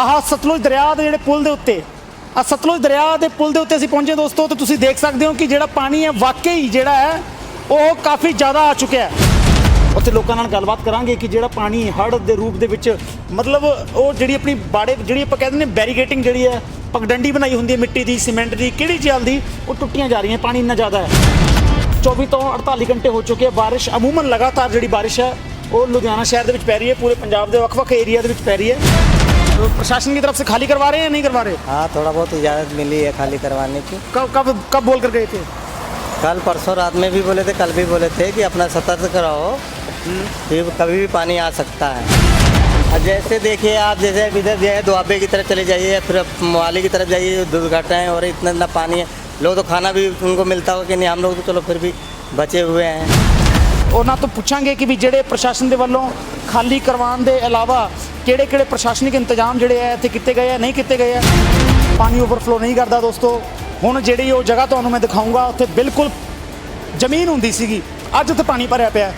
ਆਹ ਸਤਲੁਜ ਦਰਿਆ ਦੇ ਜਿਹੜੇ ਪੁਲ ਦੇ ਉੱਤੇ ਆ ਸਤਲੁਜ ਦਰਿਆ ਦੇ ਪੁਲ ਦੇ ਉੱਤੇ ਅਸੀਂ ਪਹੁੰਚੇ ਦੋਸਤੋ, ਤੇ ਤੁਸੀਂ ਦੇਖ ਸਕਦੇ ਹੋ ਕਿ ਜਿਹੜਾ ਪਾਣੀ ਹੈ ਵਾਕਈ ਜਿਹੜਾ ਹੈ, ਉਹ ਕਾਫੀ ਜ਼ਿਆਦਾ ਆ ਚੁੱਕਿਆ ਹੈ। ਉੱਥੇ ਲੋਕਾਂ ਨਾਲ ਗੱਲਬਾਤ ਕਰਾਂਗੇ ਕਿ ਜਿਹੜਾ ਪਾਣੀ ਹੜ੍ਹ ਦੇ ਰੂਪ ਦੇ ਵਿੱਚ, ਮਤਲਬ ਉਹ ਜਿਹੜੀ ਆਪਣੀ ਬਾੜੇ, ਜਿਹੜੀ ਆਪਾਂ ਕਹਿੰਦੇ ਨੇ ਬੈਰੀਗੇਟਿੰਗ ਜਿਹੜੀ ਹੈ, ਪਗਡੰਡੀ ਬਣਾਈ ਹੁੰਦੀ ਹੈ ਮਿੱਟੀ ਦੀ, ਸੀਮੈਂਟ ਦੀ, ਕਿਹੜੀ ਚੱਲ ਦੀ, ਉਹ ਟੁੱਟੀਆਂ ਜਾ ਰਹੀਆਂ, ਪਾਣੀ ਇੰਨਾ ਜ਼ਿਆਦਾ ਹੈ। 24 ਤੋਂ 48 ਘੰਟੇ ਹੋ ਚੁੱਕੇ ਆ, ਬਾਰਿਸ਼, ਅਮੂਮਨ ਲਗਾਤਾਰ ਜਿਹੜੀ ਬਾਰਿਸ਼ ਹੈ, ਉਹ ਲੁਧਿਆਣਾ ਸ਼ਹਿਰ ਦੇ ਵਿੱਚ ਪੈ ਰਹੀ ਹੈ, ਪੂਰੇ ਪੰਜਾਬ ਦੇ ਵੱਖ-ਵੱਖ ਏਰੀਆ ਦੇ ਵਿੱਚ ਪੈ ਰਹੀ ਹੈ। तो प्रशासन की तरफ़ से खाली करवा रहे हैं या नहीं करवा रहे? हाँ थोड़ा बहुत इजाज़त मिली है खाली करवाने की। कब कब कब बोल कर गए थे? कल परसों रात में भी बोले थे कल भी बोले थे कि अपना सतर्क कराओ फिर कभी भी पानी आ सकता है। अब जैसे देखिए आप जैसे इधर जो है दुआबे की तरफ़ चले जाइए फिर मोहाली की तरफ़ जाइए दुर्घटनाएँ हो रही इतना इतना पानी है। लोग तो खाना भी उनको मिलता हो कि नहीं हम लोग तो चलो फिर भी बचे हुए हैं। ਉਹਨਾਂ ਤੋਂ ਪੁੱਛਾਂਗੇ ਕਿ ਵੀ ਜਿਹੜੇ ਪ੍ਰਸ਼ਾਸਨ ਦੇ ਵੱਲੋਂ ਖਾਲੀ ਕਰਵਾਉਣ ਦੇ ਇਲਾਵਾ ਕਿਹੜੇ ਕਿਹੜੇ ਪ੍ਰਸ਼ਾਸਨਿਕ ਇੰਤਜ਼ਾਮ ਜਿਹੜੇ ਆ ਇੱਥੇ ਕੀਤੇ ਗਏ ਆ, ਨਹੀਂ ਕੀਤੇ ਗਏ ਆ, ਪਾਣੀ ਓਵਰਫਲੋ ਨਹੀਂ ਕਰਦਾ ਦੋਸਤੋ। ਹੁਣ ਜਿਹੜੀ ਉਹ ਜਗ੍ਹਾ ਤੁਹਾਨੂੰ ਮੈਂ ਦਿਖਾਊਂਗਾ ਉੱਥੇ ਬਿਲਕੁਲ ਜ਼ਮੀਨ ਹੁੰਦੀ ਸੀਗੀ। ਅੱਜ ਉੱਥੇ ਪਾਣੀ ਭਰਿਆ ਪਿਆ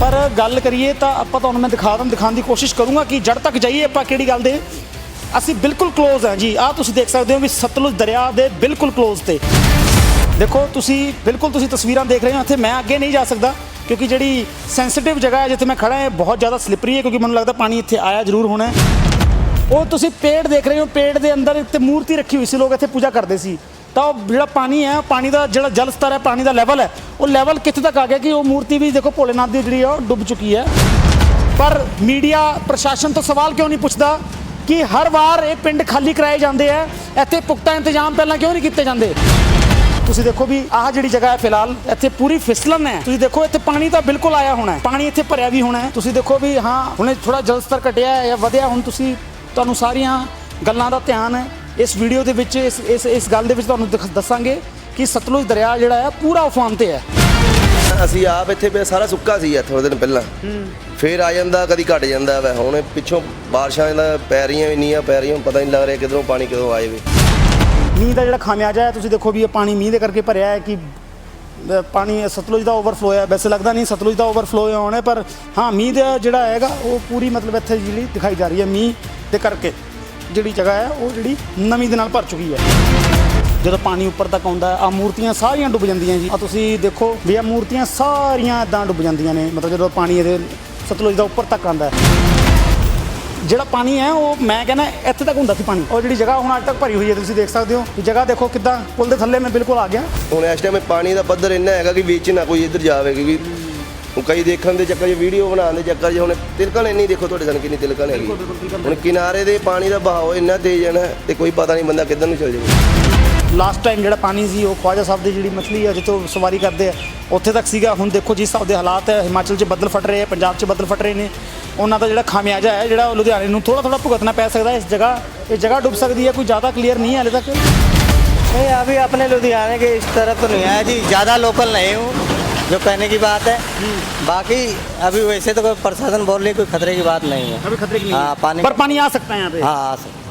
ਪਰ ਗੱਲ ਕਰੀਏ ਤਾਂ ਆਪਾਂ ਤੁਹਾਨੂੰ ਮੈਂ ਦਿਖਾ ਦਾਂ ਦਿਖਾਉਣ ਦੀ ਕੋਸ਼ਿਸ਼ ਕਰੂੰਗਾ ਕਿ ਜੜ ਤੱਕ ਜਾਈਏ ਆਪਾਂ ਕਿਹੜੀ ਗੱਲ ਦੇ। ਅਸੀਂ ਬਿਲਕੁਲ ਕਲੋਜ਼ ਹਾਂ ਜੀ। ਆਹ ਤੁਸੀਂ ਦੇਖ ਸਕਦੇ ਹੋ ਵੀ ਸਤਲੁਜ ਦਰਿਆ ਦੇ ਬਿਲਕੁਲ ਕਲੋਜ਼ ਤੇ। ਦੇਖੋ, ਤੁਸੀਂ ਬਿਲਕੁਲ ਤੁਸੀਂ ਤਸਵੀਰਾਂ ਦੇਖ ਰਹੇ ਹੋ, ਇੱਥੇ ਮੈਂ ਅੱਗੇ ਨਹੀਂ ਜਾ ਸਕਦਾ। ਕਿਉਂਕਿ ਜਿਹੜੀ ਸੈਂਸਿਟਿਵ ਜਗ੍ਹਾ ਹੈ ਜਿੱਥੇ ਮੈਂ ਖੜਾ ਹਾਂ ਬਹੁਤ ਜ਼ਿਆਦਾ ਸਲਿਪਰੀ ਹੈ ਕਿਉਂਕਿ ਮੈਨੂੰ ਲੱਗਦਾ ਪਾਣੀ ਇੱਥੇ ਆਇਆ ਜ਼ਰੂਰ ਹੋਣਾ ਉਹ ਤੁਸੀਂ ਪੇੜ ਦੇਖ ਰਹੇ ਹੋ, ਪੇੜ ਦੇ ਅੰਦਰ ਇੱਕ ਤੇ ਮੂਰਤੀ ਰੱਖੀ ਹੋਈ ਸੀ, ਲੋਕ ਇੱਥੇ ਪੂਜਾ ਕਰਦੇ ਸੀ। ਤਾਂ ਉਹ ਜਿਹੜਾ ਪਾਣੀ ਹੈ, ਪਾਣੀ ਦਾ ਜਿਹੜਾ ਜਲ ਸਤਰ ਹੈ, ਪਾਣੀ ਦਾ ਲੈਵਲ ਹੈ, ਉਹ ਲੈਵਲ ਕਿੱਥੇ ਤੱਕ ਆ ਗਿਆ ਕਿ ਉਹ ਮੂਰਤੀ ਵੀ ਦੇਖੋ ਭੋਲੇਨਾਥ ਦੀ ਜਿਹੜੀ ਆ, ਉਹ ਡੁੱਬ ਚੁੱਕੀ ਹੈ। ਪਰ ਮੀਡੀਆ ਪ੍ਰਸ਼ਾਸਨ ਤੋਂ ਸਵਾਲ ਕਿਉਂ ਨਹੀਂ ਪੁੱਛਦਾ ਕਿ ਹਰ ਵਾਰ ਇਹ ਪਿੰਡ ਖਾਲੀ ਕਰਾਏ ਜਾਂਦੇ ਆ, ਇੱਥੇ ਪੁਖਤਾ ਇੰਤਜ਼ਾਮ ਪਹਿਲਾਂ ਕਿਉਂ ਨਹੀਂ ਕੀਤੇ ਜਾਂਦੇ? ਤੁਸੀਂ ਦੇਖੋ ਵੀ ਆਹ ਜਿਹੜੀ ਜਗ੍ਹਾ ਹੈ ਫਿਲਹਾਲ, ਇੱਥੇ ਪੂਰੀ ਫਿਸਲਨ ਹੈ। ਤੁਸੀਂ ਦੇਖੋ, ਇੱਥੇ ਪਾਣੀ ਤਾਂ ਬਿਲਕੁਲ ਆਇਆ ਹੋਣਾ ਹੈ। ਪਾਣੀ ਇੱਥੇ ਭਰਿਆ ਵੀ ਹੋਣਾ ਹੈ। ਤੁਸੀਂ ਦੇਖੋ ਵੀ ਹਾਂ, ਹੁਣੇ ਥੋੜਾ ਜਲ ਸਤਰ ਘਟਿਆ ਹੈ ਜਾਂ ਵਧਿਆ, ਹੁਣ ਤੁਸੀਂ ਤੁਹਾਨੂੰ ਸਾਰੀਆਂ ਗੱਲਾਂ ਦਾ ਧਿਆਨ ਇਸ ਵੀਡੀਓ ਦੇ ਵਿੱਚ, ਇਸ ਇਸ ਇਸ ਗੱਲ ਦੇ ਵਿੱਚ ਤੁਹਾਨੂੰ ਦਿਖ- ਦੱਸਾਂਗੇ ਕਿ ਸਤਲੁਜ ਦਰਿਆ ਜਿਹੜਾ ਹੈ, ਪੂਰਾ ਉਫਾਨ ਤੇ ਹੈ। ਅਸੀਂ ਆਪ ਇੱਥੇ ਪਿਆ ਸਾਰਾ ਸੁੱਕਾ ਸੀ ਥੋੜੇ ਦਿਨ ਪਹਿਲਾਂ। ਫੇਰ ਆ ਜਾਂਦਾ, ਕਦੀ ਘਟ ਜਾਂਦਾ ਵੈ। ਹੁਣ ਪਿੱਛੋਂ ਬਾਰਿਸ਼ਾਂ ਦਾ ਪੈ ਰਹੀਆਂ ਇੰਨੀਆਂ ਪੈ ਰਹੀਆਂ ਪਤਾ ਨਹੀਂ ਲੱਗ ਰਿਹਾ ਕਿਧਰੋਂ ਪਾਣੀ ਕਦੋਂ ਆ ਜਾਵੇ। ਮੀਂਹ ਦਾ ਜਿਹੜਾ ਖਾਮਿਆਜਾ ਹੈ, ਤੁਸੀਂ ਦੇਖੋ ਵੀ ਇਹ ਪਾਣੀ ਮੀਂਹ ਦੇ ਕਰਕੇ ਭਰਿਆ ਹੈ ਕਿ ਪਾਣੀ ਸਤਲੁਜ ਦਾ ਓਵਰਫਲੋ ਹੈ। ਵੈਸੇ ਲੱਗਦਾ ਨਹੀਂ ਸਤਲੁਜ ਦਾ ਓਵਰਫਲੋ ਹੋਣਾ, ਪਰ ਹਾਂ, ਮੀਂਹ ਦਾ ਜਿਹੜਾ ਹੈਗਾ, ਉਹ ਪੂਰੀ ਮਤਲਬ ਇੱਥੇ ਜਿਹੜੀ ਦਿਖਾਈ ਜਾ ਰਹੀ ਹੈ ਮੀਂਹ ਦੇ ਕਰਕੇ। ਜਿਹੜੀ ਜਗ੍ਹਾ ਹੈ, ਉਹ ਜਿਹੜੀ ਨਮੀ ਦੇ ਨਾਲ ਭਰ ਚੁੱਕੀ ਹੈ। ਜਦੋਂ ਪਾਣੀ ਉੱਪਰ ਤੱਕ ਆਉਂਦਾ ਆ ਮੂਰਤੀਆਂ ਸਾਰੀਆਂ ਡੁੱਬ ਜਾਂਦੀਆਂ ਜੀ। ਆ ਤੁਸੀਂ ਦੇਖੋ ਵੀ ਆ ਮੂਰਤੀਆਂ ਸਾਰੀਆਂ ਇਦਾਂ ਡੁੱਬ ਜਾਂਦੀਆਂ ਨੇ। ਮਤਲਬ ਜਦੋਂ ਪਾਣੀ ਇਹਦੇ ਸਤਲੁਜ ਦਾ ਉੱਪਰ ਤੱਕ ਆਉਂਦਾ ਹੈ। ਜਿਹੜਾ ਪਾਣੀ ਹੈ ਉਹ ਮੈਂ ਕਹਿੰਦਾ ਇੱਥੇ ਤੱਕ ਹੁੰਦਾ ਸੀ ਪਾਣੀ। ਉਹ ਜਿਹੜੀ ਜਗ੍ਹਾ ਹੁਣ ਅੱਜ ਤੱਕ ਭਰੀ ਹੋਈ ਹੈ ਤੁਸੀਂ ਦੇਖ ਸਕਦੇ ਹੋ। ਕਿ ਜਗ੍ਹਾ ਦੇਖੋ ਕਿੱਦਾਂ ਪੁਲ ਦੇ ਥੱਲੇ ਮੈਂ ਬਿਲਕੁਲ ਆ ਗਿਆ। ਹੁਣ ਇਸ ਟਾਈਮ ਪਾਣੀ ਦਾ ਪੱਧਰ ਇੰਨਾ ਹੈਗਾ ਕਿ ਵਿੱਚ ਨਾ ਕੋਈ ਇੱਧਰ ਜਾਵੇ ਕਿਉਂਕਿ ਹੁਣ ਕਈ ਦੇਖਣ ਦੇ ਚੱਕਰ 'ਚ ਵੀਡੀਓ ਬਣਾਉਣ ਦੇ ਚੱਕਰ 'ਚ ਹੁਣ ਤਿਲਕਣ ਇੰਨੀ ਦੇਖੋ ਤੁਹਾਡੇ ਸਾਹਮਣੇ ਕਿੰਨੀ ਤਿਲਕਣ ਹੈਗੀ। ਹੁਣ ਕਿਨਾਰੇ ਦੇ ਪਾਣੀ ਦਾ ਬਹਾਓ ਇੰਨਾ ਤੇਜ਼ ਹੈ ਨਾ ਤੇ ਕੋਈ ਪਤਾ ਨਹੀਂ ਬੰਦਾ ਕਿੱਧਰ ਨੂੰ ਚਲ ਜਾਵੇ। ਲਾਸਟ ਟਾਈਮ ਜਿਹੜਾ ਪਾਣੀ ਸੀ ਉਹ ਖਵਾਜਾ ਸਾਹਿਬ ਦੀ ਜਿਹੜੀ ਮਛਲੀ ਹੈ ਜਿੱਥੋਂ ਸਵਾਰੀ ਕਰਦੇ ਆ ਉੱਥੇ ਤੱਕ ਸੀਗਾ। ਹੁਣ ਦੇਖੋ ਜਿਸ ਹਿਸਾਬ ਦੇ ਹਾਲਾਤ ਹੈ ਹਿਮਾਚਲ 'ਚ ਬੱਦਲ ਫਟ ਰਹੇ ਆ ਪੰਜਾਬ 'ਚ ਬੱਦਲ ਫਟ ਰਹੇ ਨੇ। ਉਹਨਾਂ ਦਾ ਜਿਹੜਾ ਖਾਮਿਆਜਾ ਹੈ ਜਿਹੜਾ ਉਹ ਲੁਧਿਆਣੇ ਨੂੰ ਥੋੜਾ ਥੋੜਾ ਭੁਗਤਣਾ ਪੈ ਸਕਦਾ ਹੈ ਇਸ ਜਗ੍ਹਾ ਇਹ ਜਗ੍ਹਾ ਡੁੱਬ ਸਕਦੀ ਹੈ ਕੋਈ ਜ਼ਿਆਦਾ ਕਲੀਅਰ ਨਹੀਂ ਹੈ ਹਾਲੇ ਤੱਕ नहीं अभी अपने लुधियाने के इस तरफ तो नहीं आया जी ज़्यादा लोकल नहीं हूँ जो कहने की बात है बाकी अभी वैसे तो कोई प्रशासन बोल रही कोई खतरे की बात नहीं है अभी खतरे की नहीं हाँ है पानी पर पानी आ सकता है यहाँ पे हाँ आ सकता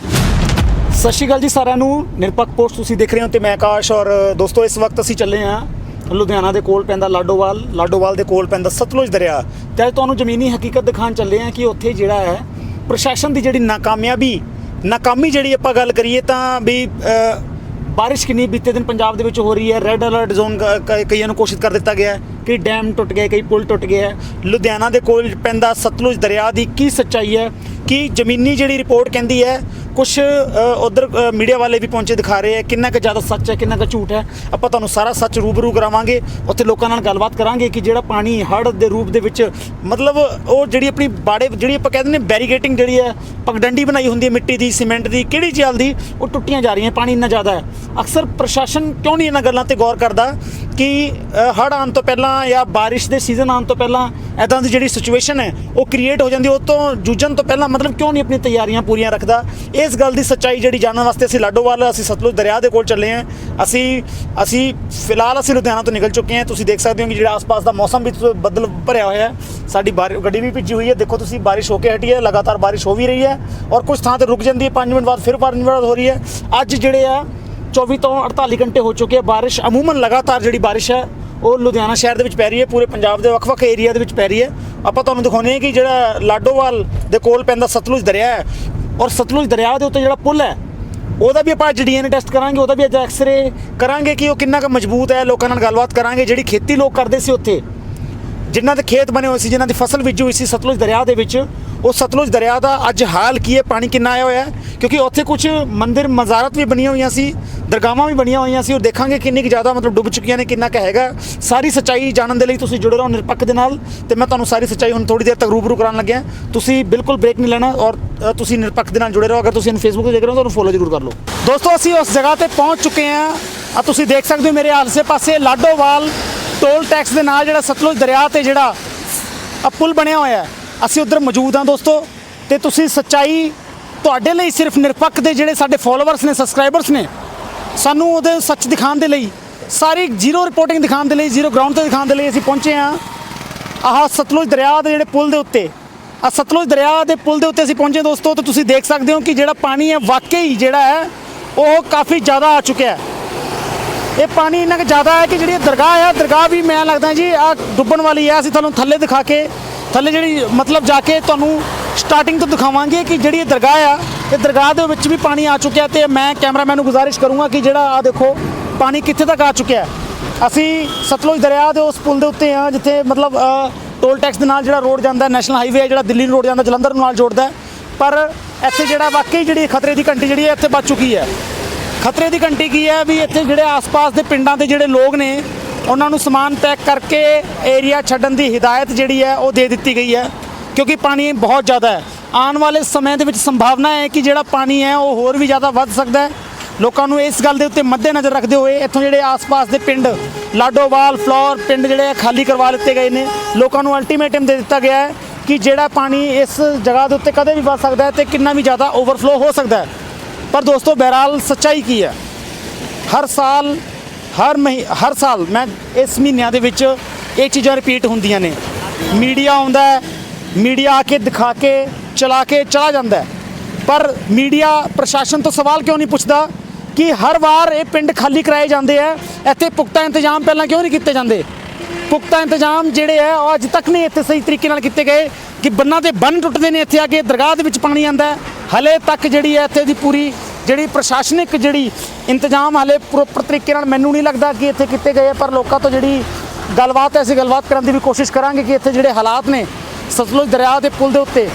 ਸਤਿ ਸ਼੍ਰੀ ਅਕਾਲ ਜੀ ਸਾਰਿਆਂ ਨੂੰ ਨਿਰਪੱਖ ਪੋਸਟ ਤੁਸੀਂ ਦੇਖ ਰਹੇ ਹੋ ਤੇ ਮੈਂ ਆਕਾਸ਼ ਔਰ ਦੋਸਤੋ ਇਸ ਵਕਤ ਅਸੀਂ ਚੱਲੇ ਹਾਂ ਲੁਧਿਆਣਾ ਦੇ ਕੋਲ ਪੈਂਦਾ ਲਾਡੋਵਾਲ ਲਾਡੋਵਾਲ ਦੇ ਕੋਲ ਪੈਂਦਾ ਸਤਲੁਜ ਦਰਿਆ। ਤੇ ਅੱਜ ਤੁਹਾਨੂੰ ਜ਼ਮੀਨੀ ਹਕੀਕਤ ਦਿਖਾਉਣ ਚੱਲੇ ਹਾਂ ਕਿ ਉੱਥੇ ਜਿਹੜਾ ਹੈ, ਪ੍ਰਸ਼ਾਸਨ ਦੀ ਜਿਹੜੀ ਨਾਕਾਮਯਾਬੀ, ਨਾਕਾਮੀ ਜਿਹੜੀ ਆਪਾਂ ਗੱਲ ਕਰੀਏ ਤਾਂ ਵੀ ਬਾਰਿਸ਼ ਕਿੰਨੀ ਬੀਤੇ ਦਿਨ ਪੰਜਾਬ ਦੇ ਵਿੱਚ ਹੋ ਰਹੀ ਹੈ ਰੈੱਡ ਅਲਰਟ ਜ਼ੋਨ ਕ- ਕਈਆਂ ਨੂੰ ਘੋਸ਼ਿਤ ਕਰ ਦਿੱਤਾ ਗਿਆ ਹੈ ਕਿ ਡੈਮ ਟੁੱਟ ਗਏ ਕਈ ਪੁਲ ਟੁੱਟ ਗਏ ਹੈ। ਲੁਧਿਆਣਾ ਦੇ ਕੋਲ ਪੈਂਦਾ ਸਤਲੁਜ ਦਰਿਆ ਦੀ ਕੀ ਸੱਚਾਈ ਹੈ? ਕਿ ਜ਼ਮੀਨੀ ਜਿਹੜੀ ਰਿਪੋਰਟ ਕਹਿੰਦੀ ਹੈ ਕੁਝ ਉਧਰ ਮੀਡੀਆ ਵਾਲੇ ਵੀ ਪਹੁੰਚੇ ਦਿਖਾ ਰਹੇ ਹੈ ਕਿੰਨਾ ਕੁ ਜ਼ਿਆਦਾ ਸੱਚ ਹੈ ਕਿੰਨਾ ਕੁ ਝੂਠ ਹੈ ਆਪਾਂ ਤੁਹਾਨੂੰ ਸਾਰਾ ਸੱਚ ਰੂਬਰੂ ਕਰਾਵਾਂਗੇ ਉੱਥੇ ਲੋਕਾਂ ਨਾਲ ਗੱਲਬਾਤ ਕਰਾਂਗੇ ਕਿ ਜਿਹੜਾ ਪਾਣੀ ਹੜ੍ਹ ਦੇ ਰੂਪ ਦੇ ਵਿੱਚ ਮਤਲਬ ਉਹ ਜਿਹੜੀ ਆਪਣੀ ਬਾੜੇ ਜਿਹੜੀ ਆਪਾਂ ਕਹਿੰਦੇ ਨੇ ਬੈਰੀਕੇਟਿੰਗ ਜਿਹੜੀ ਹੈ ਪਗਡੰਡੀ ਬਣਾਈ ਹੁੰਦੀ ਹੈ ਮਿੱਟੀ ਦੀ ਸੀਮੈਂਟ ਦੀ ਕਿਹੜੀ ਚੱਲ ਦੀ ਉਹ ਟੁੱਟੀਆਂ ਜਾ ਰਹੀਆਂ ਪਾਣੀ ਇੰਨਾ ਜ਼ਿਆਦਾ ਹੈ। ਅਕਸਰ ਪ੍ਰਸ਼ਾਸਨ ਕਿਉਂ ਨਹੀਂ ਇਹਨਾਂ ਗੱਲਾਂ ਤੇ ਗੌਰ ਕਰਦਾ ਕਿ ਅ, ਹੜ੍ਹ ਆਉਣ ਤੋਂ ਪਹਿਲਾਂ ਜਾਂ ਬਾਰਿਸ਼ ਦੇ ਸੀਜ਼ਨ ਆਉਣ ਤੋਂ ਪਹਿਲਾਂ ਐਦਾਂ ਦੀ ਜਿਹੜੀ ਸਿਚੁਏਸ਼ਨ ਹੈ ਉਹ ਕ੍ਰੀਏਟ ਹੋ ਜਾਂਦੀ ਉਹ ਤੋਂ ਜੂਝਣ ਤੋਂ ਪਹਿਲਾਂ ਮਤਲਬ ਕਿਉਂ ਨਹੀਂ ਆਪਣੀ ਤਿਆਰੀਆਂ ਪੂਰੀਆਂ ਰੱਖਦਾ? ਇਸ ਗੱਲ ਦੀ ਸੱਚਾਈ ਜਿਹੜੀ ਜਾਣਨ ਵਾਸਤੇ ਅਸੀਂ ਲਾਡੋਵਾਲ, ਅਸੀਂ ਸਤਲੁਜ ਦਰਿਆ ਦੇ ਕੋਲ ਚੱਲੇ ਹਾਂ। ਅਸੀਂ ਅਸੀਂ ਫਿਲਹਾਲ ਅਸੀਂ ਲੁਧਿਆਣਾ ਤੋਂ ਨਿਕਲ ਚੁੱਕੇ ਹਾਂ। ਤੁਸੀਂ ਦੇਖ ਸਕਦੇ ਹੋ ਕਿ ਜਿਹੜਾ ਆਸ-ਪਾਸ ਦਾ ਮੌਸਮ ਵੀ ਬੱਦਲ ਭਰਿਆ ਹੋਇਆ ਹੈ। ਸਾਡੀ ਬਾਰ- ਗੱਡੀ ਵੀ ਭਿੱਜੀ ਹੋਈ ਹੈ। ਦੇਖੋ ਤੁਸੀਂ, ਬਾਰਿਸ਼ ਹੋ ਕੇ ਹਟੀ ਹੈ। ਲਗਾਤਾਰ ਬਾਰਿਸ਼ ਹੋ ਵੀ ਰਹੀ ਹੈ ਔਰ ਕੁਝ ਥਾਂ ਤੇ ਰੁਕ ਜਾਂਦੀ ਹੈ। 5 ਮਿੰਟ ਬਾਅਦ ਫਿਰ 5 ਮਿੰਟ ਬਾਅਦ ਹੋ ਰਹੀ ਹੈ। ਅੱਜ ਜਿਹੜੇ ਆ 24 ਤੋਂ 48 ਘੰਟੇ ਹੋ ਚੁੱਕੇ ਆ ਬਾਰਿਸ਼। ਅਮੂਮਨ ਲਗਾਤਾਰ ਜਿਹੜੀ ਬਾਰਿਸ਼ ਹੈ, ਉਹ ਲੁਧਿਆਣਾ ਸ਼ਹਿਰ ਦੇ ਵਿੱਚ ਪੈ ਰਹੀ ਹੈ। ਪੂਰੇ ਪੰਜਾਬ ਦੇ ਵੱਖ-ਵੱਖ ਏਰੀਆ ਦੇ ਵਿੱਚ ਪੈ ਰਹੀ ਹੈ। ਆਪਾਂ ਤੁਹਾਨੂੰ ਦਿਖਾਉਂਦੇ ਹਾਂ ਕਿ ਜਿਹੜਾ ਲਾਡੋਵਾਲ ਦੇ ਕੋਲ ਪੈਂਦਾ ਸਤਲੁਜ ਦਰਿਆ ਹੈ ਔਰ ਸਤਲੁਜ ਦਰਿਆ ਦੇ ਉੱਤੇ ਜਿਹੜਾ ਪੁਲ ਹੈ, ਉਹਦਾ ਵੀ ਆਪਾਂ ਅੱਜ ਡੀਐਨਏ ਟੈਸਟ ਕਰਾਂਗੇ, ਉਹਦਾ ਵੀ ਅੱਜ ਐਕਸ-ਰੇ ਕਰਾਂਗੇ ਕਿ ਉਹ ਕਿੰਨਾ ਕੁ ਮਜ਼ਬੂਤ ਹੈ, ਲੋਕਾਂ ਨਾਲ ਗੱਲਬਾਤ ਕਰਾਂਗੇ, ਜਿਹੜੀ ਖੇਤੀ ਲੋਕ ਕਰਦੇ ਸੀ ਉੱਥੇ। ਜਿਨ੍ਹਾਂ ਦੇ ਖੇਤ ਬਣੇ ਹੋਏ ਸੀ, ਜਿਨ੍ਹਾਂ ਦੀ ਫਸਲ ਬੀਜੀ ਹੋਈ ਸੀ ਸਤਲੁਜ ਦਰਿਆ ਦੇ ਵਿੱਚ, ਉਹ ਸਤਲੁਜ ਦਰਿਆ ਦਾ ਅੱਜ ਹਾਲ ਕੀ ਹੈ, ਪਾਣੀ ਕਿੰਨਾ ਆਇਆ ਹੋਇਆ ਕਿਉਂਕਿ ਉੱਥੇ ਕੁਝ ਮੰਦਿਰ ਮਜ਼ਾਰਤ ਵੀ ਬਣੀਆਂ ਹੋਈਆਂ ਸੀ, ਦਰਗਾਹਾਂ ਵੀ ਬਣੀਆਂ ਹੋਈਆਂ ਸੀ ਉਹ ਦੇਖਾਂਗੇ ਕਿੰਨੀ ਕੁ ਜ਼ਿਆਦਾ ਮਤਲਬ ਡੁੱਬ ਚੁੱਕੀਆਂ ਨੇ, ਕਿੰਨਾ ਕੁ ਹੈਗਾ। ਸਾਰੀ ਸੱਚਾਈ ਜਾਣਨ ਦੇ ਲਈ ਤੁਸੀਂ ਜੁੜੇ ਰਹੋ ਨਿਰਪੱਖ ਦੇ ਨਾਲ, ਤੇ ਮੈਂ ਤੁਹਾਨੂੰ ਸਾਰੀ ਸੱਚਾਈ ਹੁਣ ਥੋੜੀ ਦੇਰ ਤੱਕ ਰੂਬਰੂ ਕਰਾਉਣ ਲੱਗਿਆ। ਤੁਸੀਂ ਬਿਲਕੁਲ ਬ੍ਰੇਕ ਨਹੀਂ ਲੈਣਾ, ਔਰ ਤੁਸੀਂ ਨਿਰਪੱਖ ਦੇ ਨਾਲ ਜੁੜੇ ਰਹੋ। ਅਗਰ ਤੁਸੀਂ ਇਹਨੂੰ ਫੇਸਬੁੱਕ ਤੇ ਦੇਖ ਰਹੇ ਹੋ, ਤਾਂ ਉਹਨੂੰ ਫੋਲੋ ਜ਼ਰੂਰ ਕਰ ਲਓ। ਦੋਸਤੋ, ਅਸੀਂ ਉਸ ਜਗ੍ਹਾ ਤੇ ਪਹੁੰਚ ਚੁੱਕੇ ਹਾਂ। ਆ ਤੁਸੀਂ ਦੇਖ ਸਕਦੇ ਹੋ ਮੇਰੇ ਆਸੇ ਪਾਸੇ ਲਾਡੋਵਾਲ ਟੋਲ ਟੈਕਸ ਦੇ ਨਾਲ ਜਿਹੜਾ ਸਤਲੁਜ ਦਰਿਆ ਤੇ ਜਿਹੜਾ ਆ ਪੁਲ ਬਣਿਆ ਹੋਇਆ ਹੈ, ਅਸੀਂ ਉਧਰ ਮੌਜੂਦ ਹਾਂ ਦੋਸਤੋ। ਤੇ ਤੁਸੀਂ ਸੱਚਾਈ ਤੁਹਾਡੇ ਲਈ ਸਿਰਫ ਨਿਰਪੱਖ ਦੇ ਜਿਹੜੇ ਸਾਡੇ ਫਾਲੋਅਰਸ ਨੇ ਸਬਸਕ੍ਰਾਈਬਰਸ ਨੇ, ਸਾਨੂੰ ਉਹਦੇ ਸੱਚ ਦਿਖਾਉਣ ਦੇ ਲਈ, ਸਾਰੀ ਜ਼ੀਰੋ ਰਿਪੋਰਟਿੰਗ ਦਿਖਾਉਣ ਦੇ ਲਈ, ਜ਼ੀਰੋ ਗਰਾਊਂਡ ਤੇ ਦਿਖਾਉਣ ਦੇ ਲਈ ਅਸੀਂ ਪਹੁੰਚੇ ਹਾਂ। ਆਹ ਸਤਲੁਜ ਦਰਿਆ ਦੇ ਜਿਹੜੇ ਪੁਲ ਦੇ ਉੱਤੇ ਆ ਸਤਲੁਜ ਦਰਿਆ ਦੇ ਪੁਲ ਦੇ ਉੱਤੇ ਅਸੀਂ ਪਹੁੰਚੇ ਦੋਸਤੋ, ਤੇ ਤੁਸੀਂ ਦੇਖ ਸਕਦੇ ਹੋ ਕਿ ਜਿਹੜਾ ਪਾਣੀ ਹੈ, ਵਾਕਈ ਜਿਹੜਾ ਹੈ, ਉਹ ਕਾਫੀ ਜ਼ਿਆਦਾ ਆ ਚੁੱਕਿਆ ਹੈ। ਇਹ ਪਾਣੀ ਇੰਨਾ ਕੁ ਜ਼ਿਆਦਾ ਹੈ ਕਿ ਜਿਹੜੀ ਇਹ ਦਰਗਾਹ ਹੈ, ਦਰਗਾਹ ਵੀ ਮੈਂ ਲੱਗਦਾ ਜੀ ਆ ਡੁੱਬਣ ਵਾਲੀ ਹੈ। ਅਸੀਂ ਤੁਹਾਨੂੰ ਥੱਲੇ ਦਿਖਾ ਕੇ, ਥੱਲੇ ਜਿਹੜੀ ਮਤਲਬ ਜਾ ਕੇ ਤੁਹਾਨੂੰ ਸਟਾਰਟਿੰਗ ਤੋਂ ਦਿਖਾਵਾਂਗੇ ਕਿ ਜਿਹੜੀ ਇਹ ਦਰਗਾਹ ਆ, ਇਹ ਦਰਗਾਹ ਦੇ ਵਿੱਚ ਵੀ ਪਾਣੀ ਆ ਚੁੱਕਿਆ ਤੇ ਮੈਂ ਕੈਮਰਾਮੈਨ ਨੂੰ ਗੁਜ਼ਾਰਿਸ਼ ਕਰੂੰਗਾ ਕਿ ਜਿਹੜਾ ਆ ਦੇਖੋ, ਪਾਣੀ ਕਿੱਥੇ ਤੱਕ ਆ ਚੁੱਕਿਆ ਅਸੀਂ ਸਤਲੁਜ ਦਰਿਆ ਦੇ ਉਸ ਪੁਲ ਦੇ ਉੱਤੇ ਆ ਜਿੱਥੇ ਮਤਲਬ ਟੋਲ ਟੈਕਸ ਦੇ ਨਾਲ ਜਿਹੜਾ ਰੋਡ ਜਾਂਦਾ ਨੈਸ਼ਨਲ ਹਾਈਵੇ ਹੈ, ਜਿਹੜਾ ਦਿੱਲੀ ਨੂੰ ਰੋਡ ਜਾਂਦਾ, ਜਲੰਧਰ ਨੂੰ ਨਾਲ ਜੋੜਦਾ ਪਰ ਇੱਥੇ ਜਿਹੜਾ ਵਾਕਈ ਜਿਹੜੀ ਖਤਰੇ ਦੀ ਘੰਟੀ ਜਿਹੜੀ ਹੈ, ਇੱਥੇ ਵੱਜ ਚੁੱਕੀ ਹੈ। ਖਤਰੇ ਦੀ ਘੰਟੀ ਕੀ ਹੈ ਵੀ ਇੱਥੇ ਜਿਹੜੇ ਆਸ-ਪਾਸ ਦੇ ਪਿੰਡਾਂ ਦੇ ਜਿਹੜੇ ਲੋਕ ਨੇ, ਉਹਨਾਂ ਨੂੰ ਸਮਾਨ ਪੈਕ ਕਰਕੇ ਏਰੀਆ ਛੱਡਣ ਦੀ ਹਦਾਇਤ ਜਿਹੜੀ ਹੈ ਉਹ ਦੇ ਦਿੱਤੀ ਗਈ ਹੈ, ਕਿਉਂਕਿ ਪਾਣੀ ਬਹੁਤ ਜ਼ਿਆਦਾ ਹੈ। ਆਉਣ ਵਾਲੇ ਸਮੇਂ ਦੇ ਵਿੱਚ ਸੰਭਾਵਨਾ ਹੈ ਕਿ ਜਿਹੜਾ ਪਾਣੀ ਹੈ ਉਹ ਹੋਰ ਵੀ ਜ਼ਿਆਦਾ ਵੱਧ ਸਕਦਾ ਹੈ। ਲੋਕਾਂ ਨੂੰ ਇਸ ਗੱਲ ਦੇ ਉੱਤੇ ਮੱਦੇਨਜ਼ਰ ਰੱਖਦੇ ਹੋਏ ਇੱਥੋਂ ਜਿਹੜੇ ਆਸ-ਪਾਸ ਦੇ ਪਿੰਡ ਲਾਡੋਵਾਲ, ਫਲੋਰ ਪਿੰਡ ਜਿਹੜੇ ਆ ਖਾਲੀ ਕਰਵਾ ਦਿੱਤੇ ਗਏ ਨੇ। ਲੋਕਾਂ ਨੂੰ ਅਲਟੀਮੇਟਮ ਦੇ ਦਿੱਤਾ ਗਿਆ ਹੈ ਕਿ ਜਿਹੜਾ ਪਾਣੀ ਇਸ ਜਗ੍ਹਾ ਦੇ ਉੱਤੇ ਕਦੇ ਵੀ ਵੱਧ ਸਕਦਾ ਹੈ ਤੇ ਕਿੰਨਾ ਵੀ ਜ਼ਿਆਦਾ ਓਵਰਫਲੋ ਹੋ ਸਕਦਾ ਹੈ। ਪਰ ਦੋਸਤੋ ਬਹਰਾਲ ਸੱਚਾਈ ਕੀ ਹੈ ਹਰ ਸਾਲ ਹਰ ਮਹੀ ਹਰ ਸਾਲ ਮੈਂ ਇਸ ਮਹੀਨਿਆਂ ਦੇ ਵਿੱਚ ਇਹ ਚੀਜ਼ਾਂ ਰਿਪੀਟ ਹੁੰਦੀਆਂ ਨੇ ਮੀਡੀਆ ਆਉਂਦਾ ਹੈ ਮੀਡੀਆ ਆ ਕੇ ਦਿਖਾ ਕੇ ਚਲਾ ਕੇ ਚਲਾ ਜਾਂਦਾ ਪਰ ਮੀਡੀਆ ਪ੍ਰਸ਼ਾਸਨ ਤੋਂ ਸਵਾਲ ਕਿਉਂ ਨਹੀਂ ਪੁੱਛਦਾ ਕਿ ਹਰ ਵਾਰ ਇਹ ਪਿੰਡ ਖਾਲੀ ਕਰਾਏ ਜਾਂਦੇ ਆ ਇੱਥੇ ਪੁਖਤਾ ਇੰਤਜ਼ਾਮ ਪਹਿਲਾਂ ਕਿਉਂ ਨਹੀਂ ਕੀਤੇ ਜਾਂਦੇ ਪੁਖਤਾ ਇੰਤਜ਼ਾਮ ਜਿਹੜੇ ਆ ਉਹ ਅੱਜ ਤੱਕ ਨਹੀਂ ਇੱਥੇ ਸਹੀ ਤਰੀਕੇ ਨਾਲ ਕੀਤੇ ਗਏ ਕਿ ਬੰਨਾਂ ਦੇ ਬੰਨ ਟੁੱਟਦੇ ਨੇ ਇੱਥੇ ਆ ਕੇ ਦਰਗਾਹ ਦੇ ਵਿੱਚ ਪਾਣੀ ਆਂਦਾ ਹੈ ਹਲੇ ਤੱਕ ਜਿਹੜੀ ਹੈ ਇੱਥੇ ਦੀ ਪੂਰੀ ਜਿਹੜੀ ਪ੍ਰਸ਼ਾਸਨਿਕ ਜਿਹੜੀ ਇੰਤਜ਼ਾਮ ਹਾਲੇ ਪ੍ਰੋਪਰ ਤਰੀਕੇ ਨਾਲ ਮੈਨੂੰ ਨਹੀਂ ਲੱਗਦਾ ਕਿ ਇੱਥੇ ਕੀਤੇ ਗਏ ਪਰ ਲੋਕਾਂ ਤੋਂ ਜਿਹੜੀ ਗੱਲਬਾਤ ਹੈ, ਅਸੀਂ ਗੱਲਬਾਤ ਕਰਨ ਦੀ ਵੀ ਕੋਸ਼ਿਸ਼ ਕਰਾਂਗੇ ਕਿ ਇੱਥੇ ਜਿਹੜੇ ਹਾਲਾਤ ਨੇ, ਸਤਲੁਜ ਦਰਿਆ ਦੇ ਪੁਲ ਦੇ ਉੱਤੇ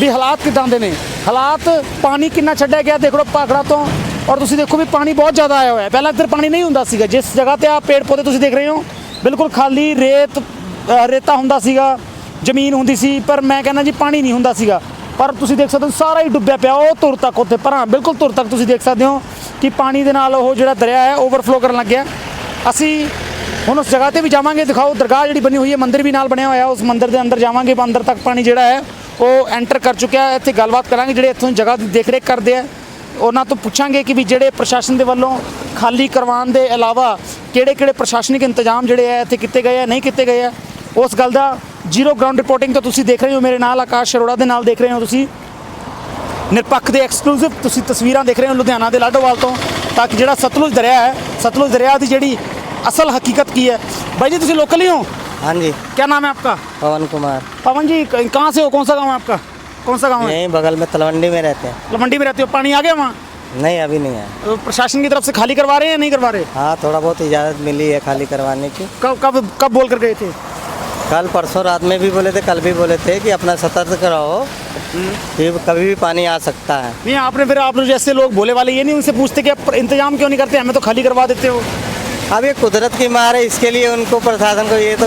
ਵੀ ਹਾਲਾਤ ਕਿਦਾਂ ਦੇ ਨੇ? ਹਾਲਾਤ ਪਾਣੀ ਕਿੰਨਾ ਛੱਡਿਆ ਗਿਆ, ਦੇਖ ਲਓ ਪਾਖੜਾ ਤੋਂ, ਔਰ ਤੁਸੀਂ ਦੇਖੋ ਵੀ ਪਾਣੀ ਬਹੁਤ ਜ਼ਿਆਦਾ ਆਇਆ ਹੋਇਆ ਪਹਿਲਾਂ ਇੱਧਰ ਪਾਣੀ ਨਹੀਂ ਹੁੰਦਾ ਸੀਗਾ, ਜਿਸ ਜਗ੍ਹਾ ਤੇ ਆ ਪੇੜ ਪੌਦੇ ਤੁਸੀਂ ਦੇਖ ਰਹੇ ਹੋ, ਬਿਲਕੁਲ ਖਾਲੀ ਰੇਤ ਰੇਤਾ ਹੁੰਦਾ ਸੀਗਾ, ਜ਼ਮੀਨ ਹੁੰਦੀ ਸੀ, ਪਰ ਮੈਂ ਕਹਿੰਦਾ ਜੀ ਪਾਣੀ ਨਹੀਂ ਹੁੰਦਾ ਸੀਗਾ। ਪਰ ਤੁਸੀਂ ਦੇਖ ਸਕਦੇ ਹੋ ਸਾਰਾ ਹੀ ਡੁੱਬਿਆ ਪਿਆ, ਉਹ ਧੁਰ ਤੱਕ ਉੱਥੇ ਪਰਾਂ ਬਿਲਕੁਲ ਧੁਰ ਤੱਕ ਤੁਸੀਂ ਦੇਖ ਸਕਦੇ ਹੋ ਕਿ ਪਾਣੀ ਦੇ ਨਾਲ ਉਹ ਜਿਹੜਾ ਦਰਿਆ ਹੈ ਓਵਰਫਲੋ ਕਰਨ ਲੱਗਿਆ ਅਸੀਂ ਹੁਣ ਉਸ ਜਗ੍ਹਾ ਤੇ ਵੀ ਜਾਵਾਂਗੇ, ਦਿਖਾਓ, ਦਰਗਾਹ ਜਿਹੜੀ ਬਣੀ ਹੋਈ ਹੈ, ਮੰਦਿਰ ਵੀ ਨਾਲ ਬਣਿਆ ਹੋਇਆ, ਉਸ ਮੰਦਿਰ ਦੇ ਅੰਦਰ ਜਾਵਾਂਗੇ ਅੰਦਰ ਤੱਕ ਪਾਣੀ ਜਿਹੜਾ ਹੈ, ਉਹ ਐਂਟਰ ਕਰ ਚੁੱਕਿਆ ਹੈ। ਇੱਥੇ ਗੱਲਬਾਤ ਕਰਾਂਗੇ, ਜਿਹੜੇ ਇੱਥੋਂ ਜਗ੍ਹਾ ਦੀ ਦੇਖ ਰੇਖ ਕਰਦੇ ਆ। ਉਹਨਾਂ ਤੋਂ ਪੁੱਛਾਂਗੇ ਕਿ ਵੀ ਜਿਹੜੇ ਪ੍ਰਸ਼ਾਸਨ ਦੇ ਵੱਲੋਂ ਖਾਲੀ ਕਰਵਾਉਣ ਦੇ ਇਲਾਵਾ ਕਿਹੜੇ ਕਿਹੜੇ ਪ੍ਰਸ਼ਾਸਨਿਕ ਇੰਤਜ਼ਾਮ ਜਿਹੜੇ ਆ, ਇੱਥੇ ਕੀਤੇ ਗਏ ਆ, ਨਹੀਂ ਕੀਤੇ ਗਏ ਆ, ਉਸ ਗੱਲ ਦਾ ਜ਼ੀਰੋ ਗਰਾਊਂਡ ਰਿਪੋਰਟਿੰਗ ਤੋਂ ਤੁਸੀਂ ਦੇਖ ਰਹੇ ਹੋ ਮੇਰੇ ਨਾਲ ਆਕਾਸ਼ ਅਰੋੜਾ ਦੇ ਨਾਲ ਦੇਖ ਰਹੇ ਹੋ ਤੁਸੀਂ ਨਿਰਪੱਖ ਦੇ ਐਕਸਕਲੂਸਿਵ ਤੁਸੀਂ ਤਸਵੀਰਾਂ ਦੇਖ ਰਹੇ ਹੋ ਲੁਧਿਆਣਾ ਦੇ ਲਾਡੋਵਾਲ ਤੋਂ ਤਾਂ ਕਿ ਜਿਹੜਾ ਸਤਲੁਜ ਦਰਿਆ ਹੈ ਸਤਲੁਜ ਦਰਿਆ ਦੀ ਜਿਹੜੀ ਅਸਲ ਹਕੀਕਤ ਕੀ ਹੈ भाई जी ਤੁਸੀਂ लोकल ही हो हाँ जी क्या नाम है आपका पवन कुमार पवन जी क- कहाँ से हो कौन सा गांव है आपका कौन सा गांव है यहीं बगल में तलवंडी में रहते हैं मंडी में रहते हो पानी आ गया वहाँ नहीं अभी नहीं है तो प्रशासन की तरफ से खाली करवा रहे हैं या नहीं करवा रहे हाँ थोड़ा बहुत इजाज़त मिली है खाली करवाने की कब कब कब बोल कर गए थे कल परसों रात में भी बोले थे कल भी बोले थे कि अपना सतर्क कराओ फिर कभी भी पानी आ सकता है। नहीं आपने फिर आप जैसे लोग भोले वाले ये नहीं उनसे पूछते कि आप इंतज़ाम क्यों नहीं करते? हमें तो खाली करवा देते हो। अब ये कुदरत की मार है इसके लिए उनको प्रशासन को ये तो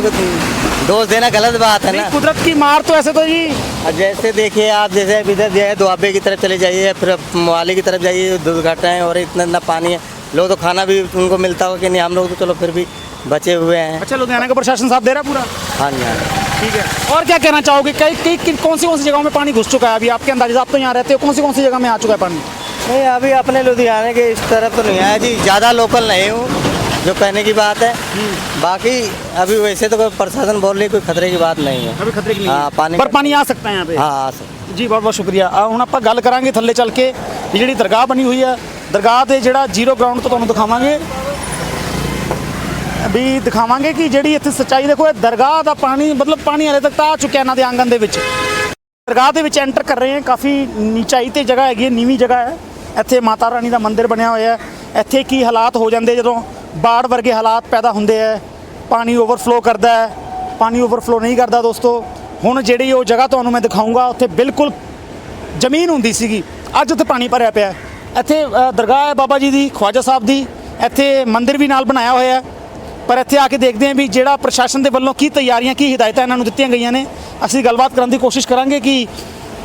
दोष देना गलत बात है ना। कुदरत की मार तो ऐसे तो जी जैसे देखिए आप जैसे इधर जो है दुआबे की तरफ़ चले जाइए फिर मोहाली की तरफ़ जाइए दुर्घटनाएँ और इतना इतना पानी है। लोग तो खाना भी उनको मिलता हो कि नहीं हम लोग तो चलो फिर भी बचे हुए हैं अच्छा लुधियाना का प्रशासन साथ दे रहा है पूरा हाँ जी हाँ ठीक है और क्या कहना चाहोगे कई कई कई- कौन सी कौन सी जगहों में पानी घुस चुका है अभी आपके अंदाजे से आप तो यहाँ रहते हो कौन सी कौन सी जगह में आ चुका है पानी नहीं अभी अपने लुधियाने के इस तरफ तो नहीं आया जी ज़्यादा लोकल नहीं हूँ जो कहने की बात है बाकी अभी वैसे तो कोई प्रशासन बोल रही कोई खतरे की बात नहीं है अभी खतरे की नहीं हाँ, है। पानी पर का- पानी आ सकता है यहाँ पे हाँ हाँ सर ਜੀ ਬਹੁਤ ਬਹੁਤ ਸ਼ੁਕਰੀਆ ਆ ਹੁਣ ਆਪਾਂ ਗੱਲ ਕਰਾਂਗੇ ਥੱਲੇ ਚੱਲ ਕੇ ਵੀ ਜਿਹੜੀ ਦਰਗਾਹ ਬਣੀ ਹੋਈ ਹੈ ਦਰਗਾਹ ਤੇ ਜਿਹੜਾ ਜ਼ੀਰੋ ਗਰਾਊਂਡ ਤੋਂ ਤੁਹਾਨੂੰ ਦਿਖਾਵਾਂਗੇ ਵੀ ਦਿਖਾਵਾਂਗੇ ਕਿ ਜਿਹੜੀ ਇੱਥੇ ਸੱਚਾਈ ਦੇਖੋ, ਇਹ ਦਰਗਾਹ ਦਾ ਪਾਣੀ, ਮਤਲਬ ਪਾਣੀ ਹਲੇ ਤੱਕ ਤਾਂ ਆ ਚੁੱਕਿਆ ਇਹਨਾਂ ਦੇ ਆਂਗਨ ਦੇ ਵਿੱਚ। ਦਰਗਾਹ ਦੇ ਵਿੱਚ ਐਂਟਰ ਕਰ ਰਹੇ ਹਾਂ, ਕਾਫੀ ਨੀਚਾਈ ਤੇ ਜਗ੍ਹਾ ਹੈਗੀ ਹੈ, ਨੀਵੀਂ ਜਗ੍ਹਾ ਹੈ। ਇੱਥੇ ਮਾਤਾ ਰਾਣੀ ਦਾ ਮੰਦਿਰ ਬਣਿਆ ਹੋਇਆ ਹੈ। ਇੱਥੇ ਕੀ ਹਾਲਾਤ ਹੋ ਜਾਂਦੇ ਜਦੋਂ ਬਾੜ ਵਰਗੇ ਹਾਲਾਤ ਪੈਦਾ ਹੁੰਦੇ ਹੈ, ਪਾਣੀ ਓਵਰਫਲੋ ਕਰਦਾ ਹੈ, ਪਾਣੀ ਓਵਰਫਲੋ ਨਹੀਂ ਕਰਦਾ ਦੋਸਤੋ। ਹੁਣ ਜਿਹੜੀ ਉਹ ਜਗ੍ਹਾ ਤੁਹਾਨੂੰ ਮੈਂ ਦਿਖਾਊਂਗਾ, ਉੱਥੇ ਬਿਲਕੁਲ ਜ਼ਮੀਨ ਹੁੰਦੀ ਸੀਗੀ। ਅੱਜ ਉੱਥੇ ਪਾਣੀ ਭਰਿਆ ਪਿਆ ਇੱਥੇ ਦਰਗਾਹ ਹੈ ਬਾਬਾ ਜੀ ਦੀ, ਖਵਾਜਾ ਸਾਹਿਬ ਦੀ। ਇੱਥੇ ਮੰਦਿਰ ਵੀ ਨਾਲ ਬਣਾਇਆ ਹੋਇਆ ਹੈ। ਪਰ ਇੱਥੇ ਆ ਕੇ ਦੇਖਦੇ ਹਾਂ ਵੀ ਜਿਹੜਾ ਪ੍ਰਸ਼ਾਸਨ ਦੇ ਵੱਲੋਂ ਕੀ ਤਿਆਰੀਆਂ, ਕੀ ਹਦਾਇਤਾਂ ਇਹਨਾਂ ਨੂੰ ਦਿੱਤੀਆਂ ਗਈਆਂ ਨੇ, ਅਸੀਂ ਗੱਲਬਾਤ ਕਰਨ ਦੀ ਕੋਸ਼ਿਸ਼ ਕਰਾਂਗੇ ਕਿ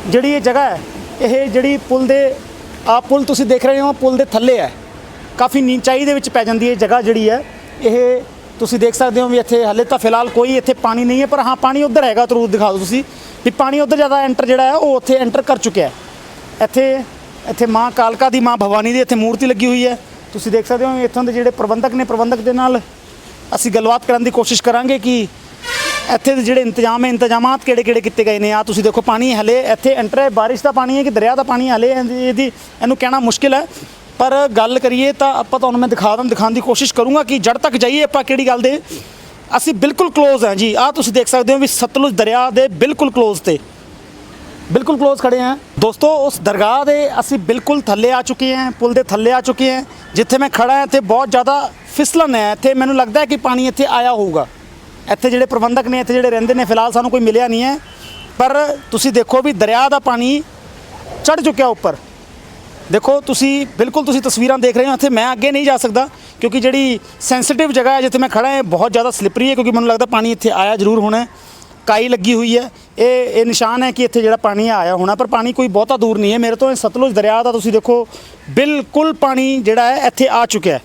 ਜਿਹੜੀ ਇਹ ਜਗ੍ਹਾ ਹੈ, ਇਹ ਜਿਹੜੀ ਪੁਲ ਦੇ, ਆ ਪੁਲ ਤੁਸੀਂ ਦੇਖ ਰਹੇ ਹੋ, ਪੁਲ ਦੇ ਥੱਲੇ ਹੈ। ਕਾਫੀ ਨੀਚਾਈ ਦੇ ਵਿੱਚ ਪੈ ਜਾਂਦੀ ਹੈ ਇਹ ਜਗ੍ਹਾ ਜਿਹੜੀ ਹੈ, ਇਹ ਤੁਸੀਂ ਦੇਖ ਸਕਦੇ ਹੋ ਵੀ ਇੱਥੇ ਹਾਲੇ ਤਾਂ ਫਿਲਹਾਲ ਕੋਈ ਇੱਥੇ ਪਾਣੀ ਨਹੀਂ ਹੈ, ਪਰ ਹਾਂ, ਪਾਣੀ ਉੱਧਰ ਹੈਗਾ, ਜ਼ਰੂਰ ਦਿਖਾ ਦਿਓ ਤੁਸੀਂ ਵੀ ਪਾਣੀ ਉੱਧਰ ਜ਼ਿਆਦਾ ਐਂਟਰ ਜਿਹੜਾ ਹੈ, ਉਹ ਉੱਥੇ ਐਂਟਰ ਕਰ ਚੁੱਕਿਆ ਹੈ। ਇੱਥੇ ਇੱਥੇ ਮਾਂ ਕਾਲਕਾ ਦੀ ਮਾਂ ਭਵਾਨੀ ਦੀ ਇੱਥੇ ਮੂਰਤੀ ਲੱਗੀ ਹੋਈ ਹੈ। ਤੁਸੀਂ ਦੇਖ ਸਕਦੇ ਹੋ ਇੱਥੋਂ ਦੇ ਜਿਹੜੇ ਪ੍ਰਬੰਧਕ ਨੇ, ਪ੍ਰਬੰਧਕ ਦੇ ਨਾਲ ਅਸੀਂ ਗੱਲਬਾਤ ਕਰਨ ਦੀ ਕੋਸ਼ਿਸ਼ ਕਰਾਂਗੇ ਕਿ ਇੱਥੇ ਦੇ ਜਿਹੜੇ ਇੰਤਜ਼ਾਮ ਹੈ, ਇੰਤਜ਼ਾਮਾਤ ਕਿਹੜੇ ਕਿਹੜੇ ਕੀਤੇ ਗਏ ਨੇ? ਆ ਤੁਸੀਂ ਦੇਖੋ, ਪਾਣੀ ਹਲੇ ਇੱਥੇ ਐਂਟਰ ਹੈ, ਬਾਰਿਸ਼ ਦਾ ਪਾਣੀ ਹੈ ਕਿ ਦਰਿਆ ਦਾ ਪਾਣੀ ਹਲੇ ਇਹਦੀ ਇਹਦੀ- ਇਹਨੂੰ ਕਹਿਣਾ ਮੁਸ਼ਕਿਲ ਹੈ। ਪਰ ਗੱਲ ਕਰੀਏ ਤਾਂ ਆਪਾਂ ਤੁਹਾਨੂੰ ਮੈਂ ਦਿਖਾ ਦਾਂ ਦਿਖਾਉਣ ਦੀ ਕੋਸ਼ਿਸ਼ ਕਰੂੰਗਾ ਕਿ ਜੜ ਤੱਕ ਜਾਈਏ ਆਪਾਂ ਕਿਹੜੀ ਗੱਲ ਦੇ। ਅਸੀਂ ਬਿਲਕੁਲ ਕਲੋਜ਼ ਹਾਂ ਜੀ। ਆ ਤੁਸੀਂ ਦੇਖ ਸਕਦੇ ਹੋ ਵੀ ਸਤਲੁਜ ਦਰਿਆ ਦੇ ਬਿਲਕੁਲ ਕਲੋਜ਼ ਤੇ। ਬਿਲਕੁਲ ਕਲੋਜ਼ ਖੜੇ ਹਾਂ। ਦੋਸਤੋ, ਉਸ ਦਰਗਾਹ ਦੇ ਅਸੀਂ ਬਿਲਕੁਲ ਥੱਲੇ ਆ ਚੁੱਕੇ ਹਾਂ, ਪੁਲ ਦੇ ਥੱਲੇ ਆ ਚੁੱਕੇ ਹਾਂ, ਜਿੱਥੇ ਮੈਂ ਖੜਾ ਹਾਂ, ਇੱਥੇ ਬਹੁਤ ਜ਼ਿਆਦਾ ਫਿਸਲਨ ਹੈ। ਇੱਥੇ ਮੈਨੂੰ ਲੱਗਦਾ ਹੈ ਕਿ ਪਾਣੀ ਇੱਥੇ ਆਇਆ ਹੋਊਗਾ। ਇੱਥੇ ਜਿਹੜੇ ਪ੍ਰਬੰਧਕ ਨੇ, ਇੱਥੇ ਜਿਹੜੇ ਰਹਿੰਦੇ ਨੇ, ਫਿਲਹਾਲ ਸਾਨੂੰ ਕੋਈ ਮਿਲਿਆ ਨਹੀਂ ਹੈ। ਪਰ ਤੁਸੀਂ ਦੇਖੋ ਵੀ ਦਰਿਆ ਦਾ ਪਾਣੀ ਚੜ ਚੁੱਕਿਆ ਉੱਪਰ। ਦੇਖੋ, ਤੁਸੀਂ ਬਿਲਕੁਲ ਤੁਸੀਂ ਤਸਵੀਰਾਂ ਦੇਖ ਰਹੇ ਹੋ, ਇੱਥੇ ਮੈਂ ਅੱਗੇ ਨਹੀਂ ਜਾ ਸਕਦਾ, ਕਿਉਂਕਿ ਜਿਹੜੀ ਸੈਂਸਿਟਿਵ ਜਗ੍ਹਾ ਹੈ ਜਿੱਥੇ ਮੈਂ ਖੜਾ ਹਾਂ ਬਹੁਤ ਜ਼ਿਆਦਾ ਸਲਿਪਰੀ ਹੈ, ਕਿਉਂਕਿ ਮੈਨੂੰ ਲੱਗਦਾ ਪਾਣੀ ਇੱਥੇ ਆਇਆ ਜ਼ਰੂਰ ਹੋਣਾ ਕਾਈ ਲੱਗੀ ਹੋਈ ਹੈ। ਇਹ ਇਹ ਨਿਸ਼ਾਨ ਹੈ ਕਿ ਇੱਥੇ ਜਿਹੜਾ ਪਾਣੀ ਆਇਆ ਹੋਣਾ, ਪਰ ਪਾਣੀ ਕੋਈ ਬਹੁਤਾ ਦੂਰ ਨਹੀਂ ਹੈ। ਮੇਰੇ ਤੋਂ ਇਹ ਸਤਲੁਜ ਦਰਿਆ ਦਾ ਤੁਸੀਂ ਦੇਖੋ, ਬਿਲਕੁਲ ਪਾਣੀ ਜਿਹੜਾ ਹੈ ਇੱਥੇ ਆ ਚੁੱਕਿਆ ਹੈ।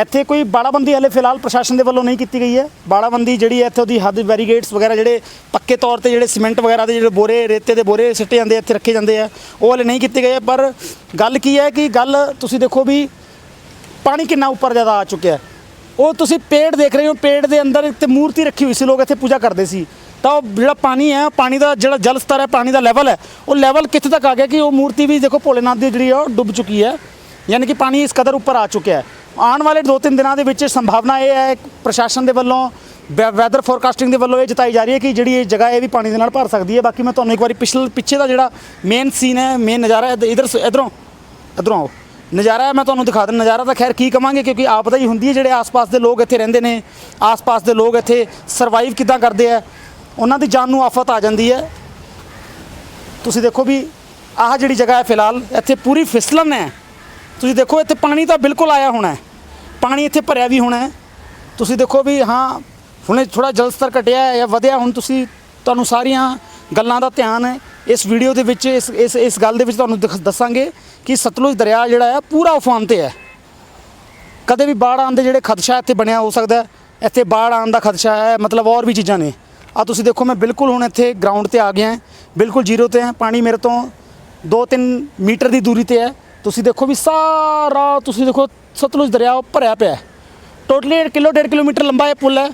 ਇੱਥੇ ਕੋਈ ਬਾੜਾਬੰਦੀ ਹਲੇ ਫਿਲਹਾਲ ਪ੍ਰਸ਼ਾਸਨ ਦੇ ਵੱਲੋਂ ਨਹੀਂ ਕੀਤੀ ਗਈ ਹੈ। ਬਾੜਾਬੰਦੀ ਜਿਹੜੀ ਹੈ ਇੱਥੇ ਉਹਦੀ ਹੱਦ ਬੈਰੀਗੇਟਸ ਵਗੈਰਾ ਜਿਹੜੇ ਪੱਕੇ ਤੌਰ ਤੇ ਜਿਹੜੇ ਸੀਮੈਂਟ ਵਗੈਰਾ ਦੇ ਜਿਹੜੇ ਬੋਰੇ, ਰੇਤੇ ਦੇ ਬੋਰੇ ਸਿੱਟੇ ਜਾਂਦੇ ਇੱਥੇ ਰੱਖੇ ਜਾਂਦੇ ਆ, ਉਹ ਹਲੇ ਨਹੀਂ ਕੀਤੇ ਗਏ। ਪਰ ਗੱਲ ਕੀ ਹੈ ਕਿ ਗੱਲ ਤੁਸੀਂ ਦੇਖੋ ਵੀ ਪਾਣੀ ਕਿੰਨਾ ਉੱਪਰ ਜ਼ਿਆਦਾ ਆ ਚੁੱਕਿਆ ਹੈ। ਉਹ ਤੁਸੀਂ ਪੇੜ ਦੇਖ ਰਹੇ ਹੋ, ਪੇੜ ਦੇ ਅੰਦਰ ਇੱਕ ਮੂਰਤੀ ਰੱਖੀ ਹੋਈ ਸੀ, ਲੋਕ ਇੱਥੇ ਪੂਜਾ ਕਰਦੇ ਸੀ। ਤਾਂ ਉਹ ਜਿਹੜਾ ਪਾਣੀ ਹੈ, ਪਾਣੀ ਦਾ ਜਿਹੜਾ ਜਲ ਸਤਰ ਹੈ, ਪਾਣੀ ਦਾ ਲੈਵਲ ਹੈ, ਉਹ ਲੈਵਲ ਕਿੱਥੇ ਤੱਕ ਆ ਗਿਆ ਕਿ ਉਹ ਮੂਰਤੀ ਵੀ ਦੇਖੋ ਭੋਲੇਨਾਥ ਦੀ ਜਿਹੜੀ ਹੈ, ਉਹ ਡੁੱਬ ਚੁੱਕੀ ਹੈ। ਯਾਨੀ ਕਿ ਪਾਣੀ ਇਸ ਕਦਰ ਉੱਪਰ ਆ ਚੁੱਕਿਆ ਹੈ। ਆਉਣ ਵਾਲੇ 2-3 ਦਿਨਾਂ ਦੇ ਵਿੱਚ ਸੰਭਾਵਨਾ ਇਹ ਹੈ, ਪ੍ਰਸ਼ਾਸਨ ਦੇ ਵੱਲੋਂ ਵੈਦਰ ਫੋਰਕਾਸਟਿੰਗ ਦੇ ਵੱਲੋਂ ਇਹ ਜਤਾਈ ਜਾ ਰਹੀ ਹੈ ਕਿ ਜਿਹੜੀ ਇਹ ਜਗ੍ਹਾ ਇਹ ਵੀ ਪਾਣੀ ਦੇ ਨਾਲ ਭਰ ਸਕਦੀ ਹੈ। ਬਾਕੀ ਮੈਂ ਤੁਹਾਨੂੰ ਇੱਕ ਵਾਰੀ ਪਿਛਲ, ਪਿੱਛੇ ਦਾ ਜਿਹੜਾ ਮੇਨ ਸੀਨ ਹੈ ਮੇਨ ਨਜ਼ਾਰਾ ਇਧਰ, ਇਧਰੋਂ ਇਧਰੋਂ ਆਓ। ਨਜ਼ਾਰਾ ਮੈਂ ਤੁਹਾਨੂੰ ਦਿਖਾ ਦਿੰਦਾ, ਨਜ਼ਾਰਾ ਤਾਂ ਖੈਰ ਕੀ ਕਵਾਂਗੇ, ਕਿਉਂਕਿ ਆਪਦਾ ਹੀ ਹੁੰਦੀ ਹੈ, ਜਿਹੜੇ ਆਸ-ਪਾਸ ਦੇ ਲੋਕ ਇੱਥੇ ਰਹਿੰਦੇ ਨੇ, ਆਸ-ਪਾਸ ਦੇ ਲੋਕ ਇੱਥੇ ਸਰਵਾਈਵ ਕਿੱਦਾਂ ਕਰਦੇ ਆ, ਉਹਨਾਂ ਦੀ ਜਾਨ ਨੂੰ ਆਫਤ ਆ ਜਾਂਦੀ ਹੈ। ਤੁਸੀਂ ਦੇਖੋ ਵੀ ਆਹ ਜਿਹੜੀ ਜਗ੍ਹਾ ਹੈ ਫਿਲਹਾਲ, ਇੱਥੇ ਪੂਰੀ ਫਿਸਲਨ ਹੈ। ਤੁਸੀਂ ਦੇਖੋ, ਇੱਥੇ ਪਾਣੀ ਤਾਂ ਬਿਲਕੁਲ ਆਇਆ ਹੋਣਾ ਪਾਣੀ ਇੱਥੇ ਭਰਿਆ ਵੀ ਹੋਣਾ ਤੁਸੀਂ ਦੇਖੋ ਵੀ ਹਾਂ, ਹੁਣੇ ਥੋੜਾ ਜਲ ਸਤਰ ਘਟਿਆ ਹੈ ਜਾਂ ਵਧਿਆ, ਹੁਣ ਤੁਸੀਂ ਤੁਹਾਨੂੰ ਸਾਰੀਆਂ ਗੱਲਾਂ ਦਾ ਧਿਆਨ ਹੈ। ਇਸ ਵੀਡੀਓ ਦੇ ਵਿੱਚ, ਇਸ ਇਸ ਇਸ ਗੱਲ ਦੇ ਵਿੱਚ ਤੁਹਾਨੂੰ ਦਿਖ- ਦੱਸਾਂਗੇ ਕਿ ਸਤਲੁਜ ਦਰਿਆ ਜਿਹੜਾ ਹੈ, ਪੂਰਾ ਉਫਾਨ ਤੇ ਹੈ। ਕਦੇ ਵੀ ਬਾੜ ਆਉਣ ਦੇ ਜਿਹੜੇ ਖਦਸ਼ਾ ਇੱਥੇ ਬਣਿਆ ਹੋ ਸਕਦਾ ਇੱਥੇ ਬਾੜ ਆਉਣ ਦਾ ਖਦਸ਼ਾ ਹੈ, ਮਤਲਬ ਹੋਰ ਵੀ ਚੀਜ਼ਾਂ ਨੇ। ਆ ਤੁਸੀਂ ਦੇਖੋ, ਮੈਂ ਬਿਲਕੁਲ ਹੁਣ ਇੱਥੇ ਗਰਾਊਂਡ ਤੇ ਆ ਗਿਆ ਬਿਲਕੁਲ ਜ਼ੀਰੋ ਤੇ ਹੈ। ਪਾਣੀ ਮੇਰੇ ਤੋਂ 2-3 ਮੀਟਰ ਦੀ ਦੂਰੀ ਤੇ ਹੈ। ਤੁਸੀਂ ਦੇਖੋ ਵੀ ਸਾਰਾ, ਤੁਸੀਂ ਦੇਖੋ, ਸਤਲੁਜ ਦਰਿਆ ਉਹ ਭਰਿਆ ਪਿਆ ਹੈ। ਟੋਟਲੀ ਕਿਲੋ, ਡੇਢ ਕਿਲੋਮੀਟਰ ਲੰਬਾ ਇਹ ਪੁਲ ਹੈ।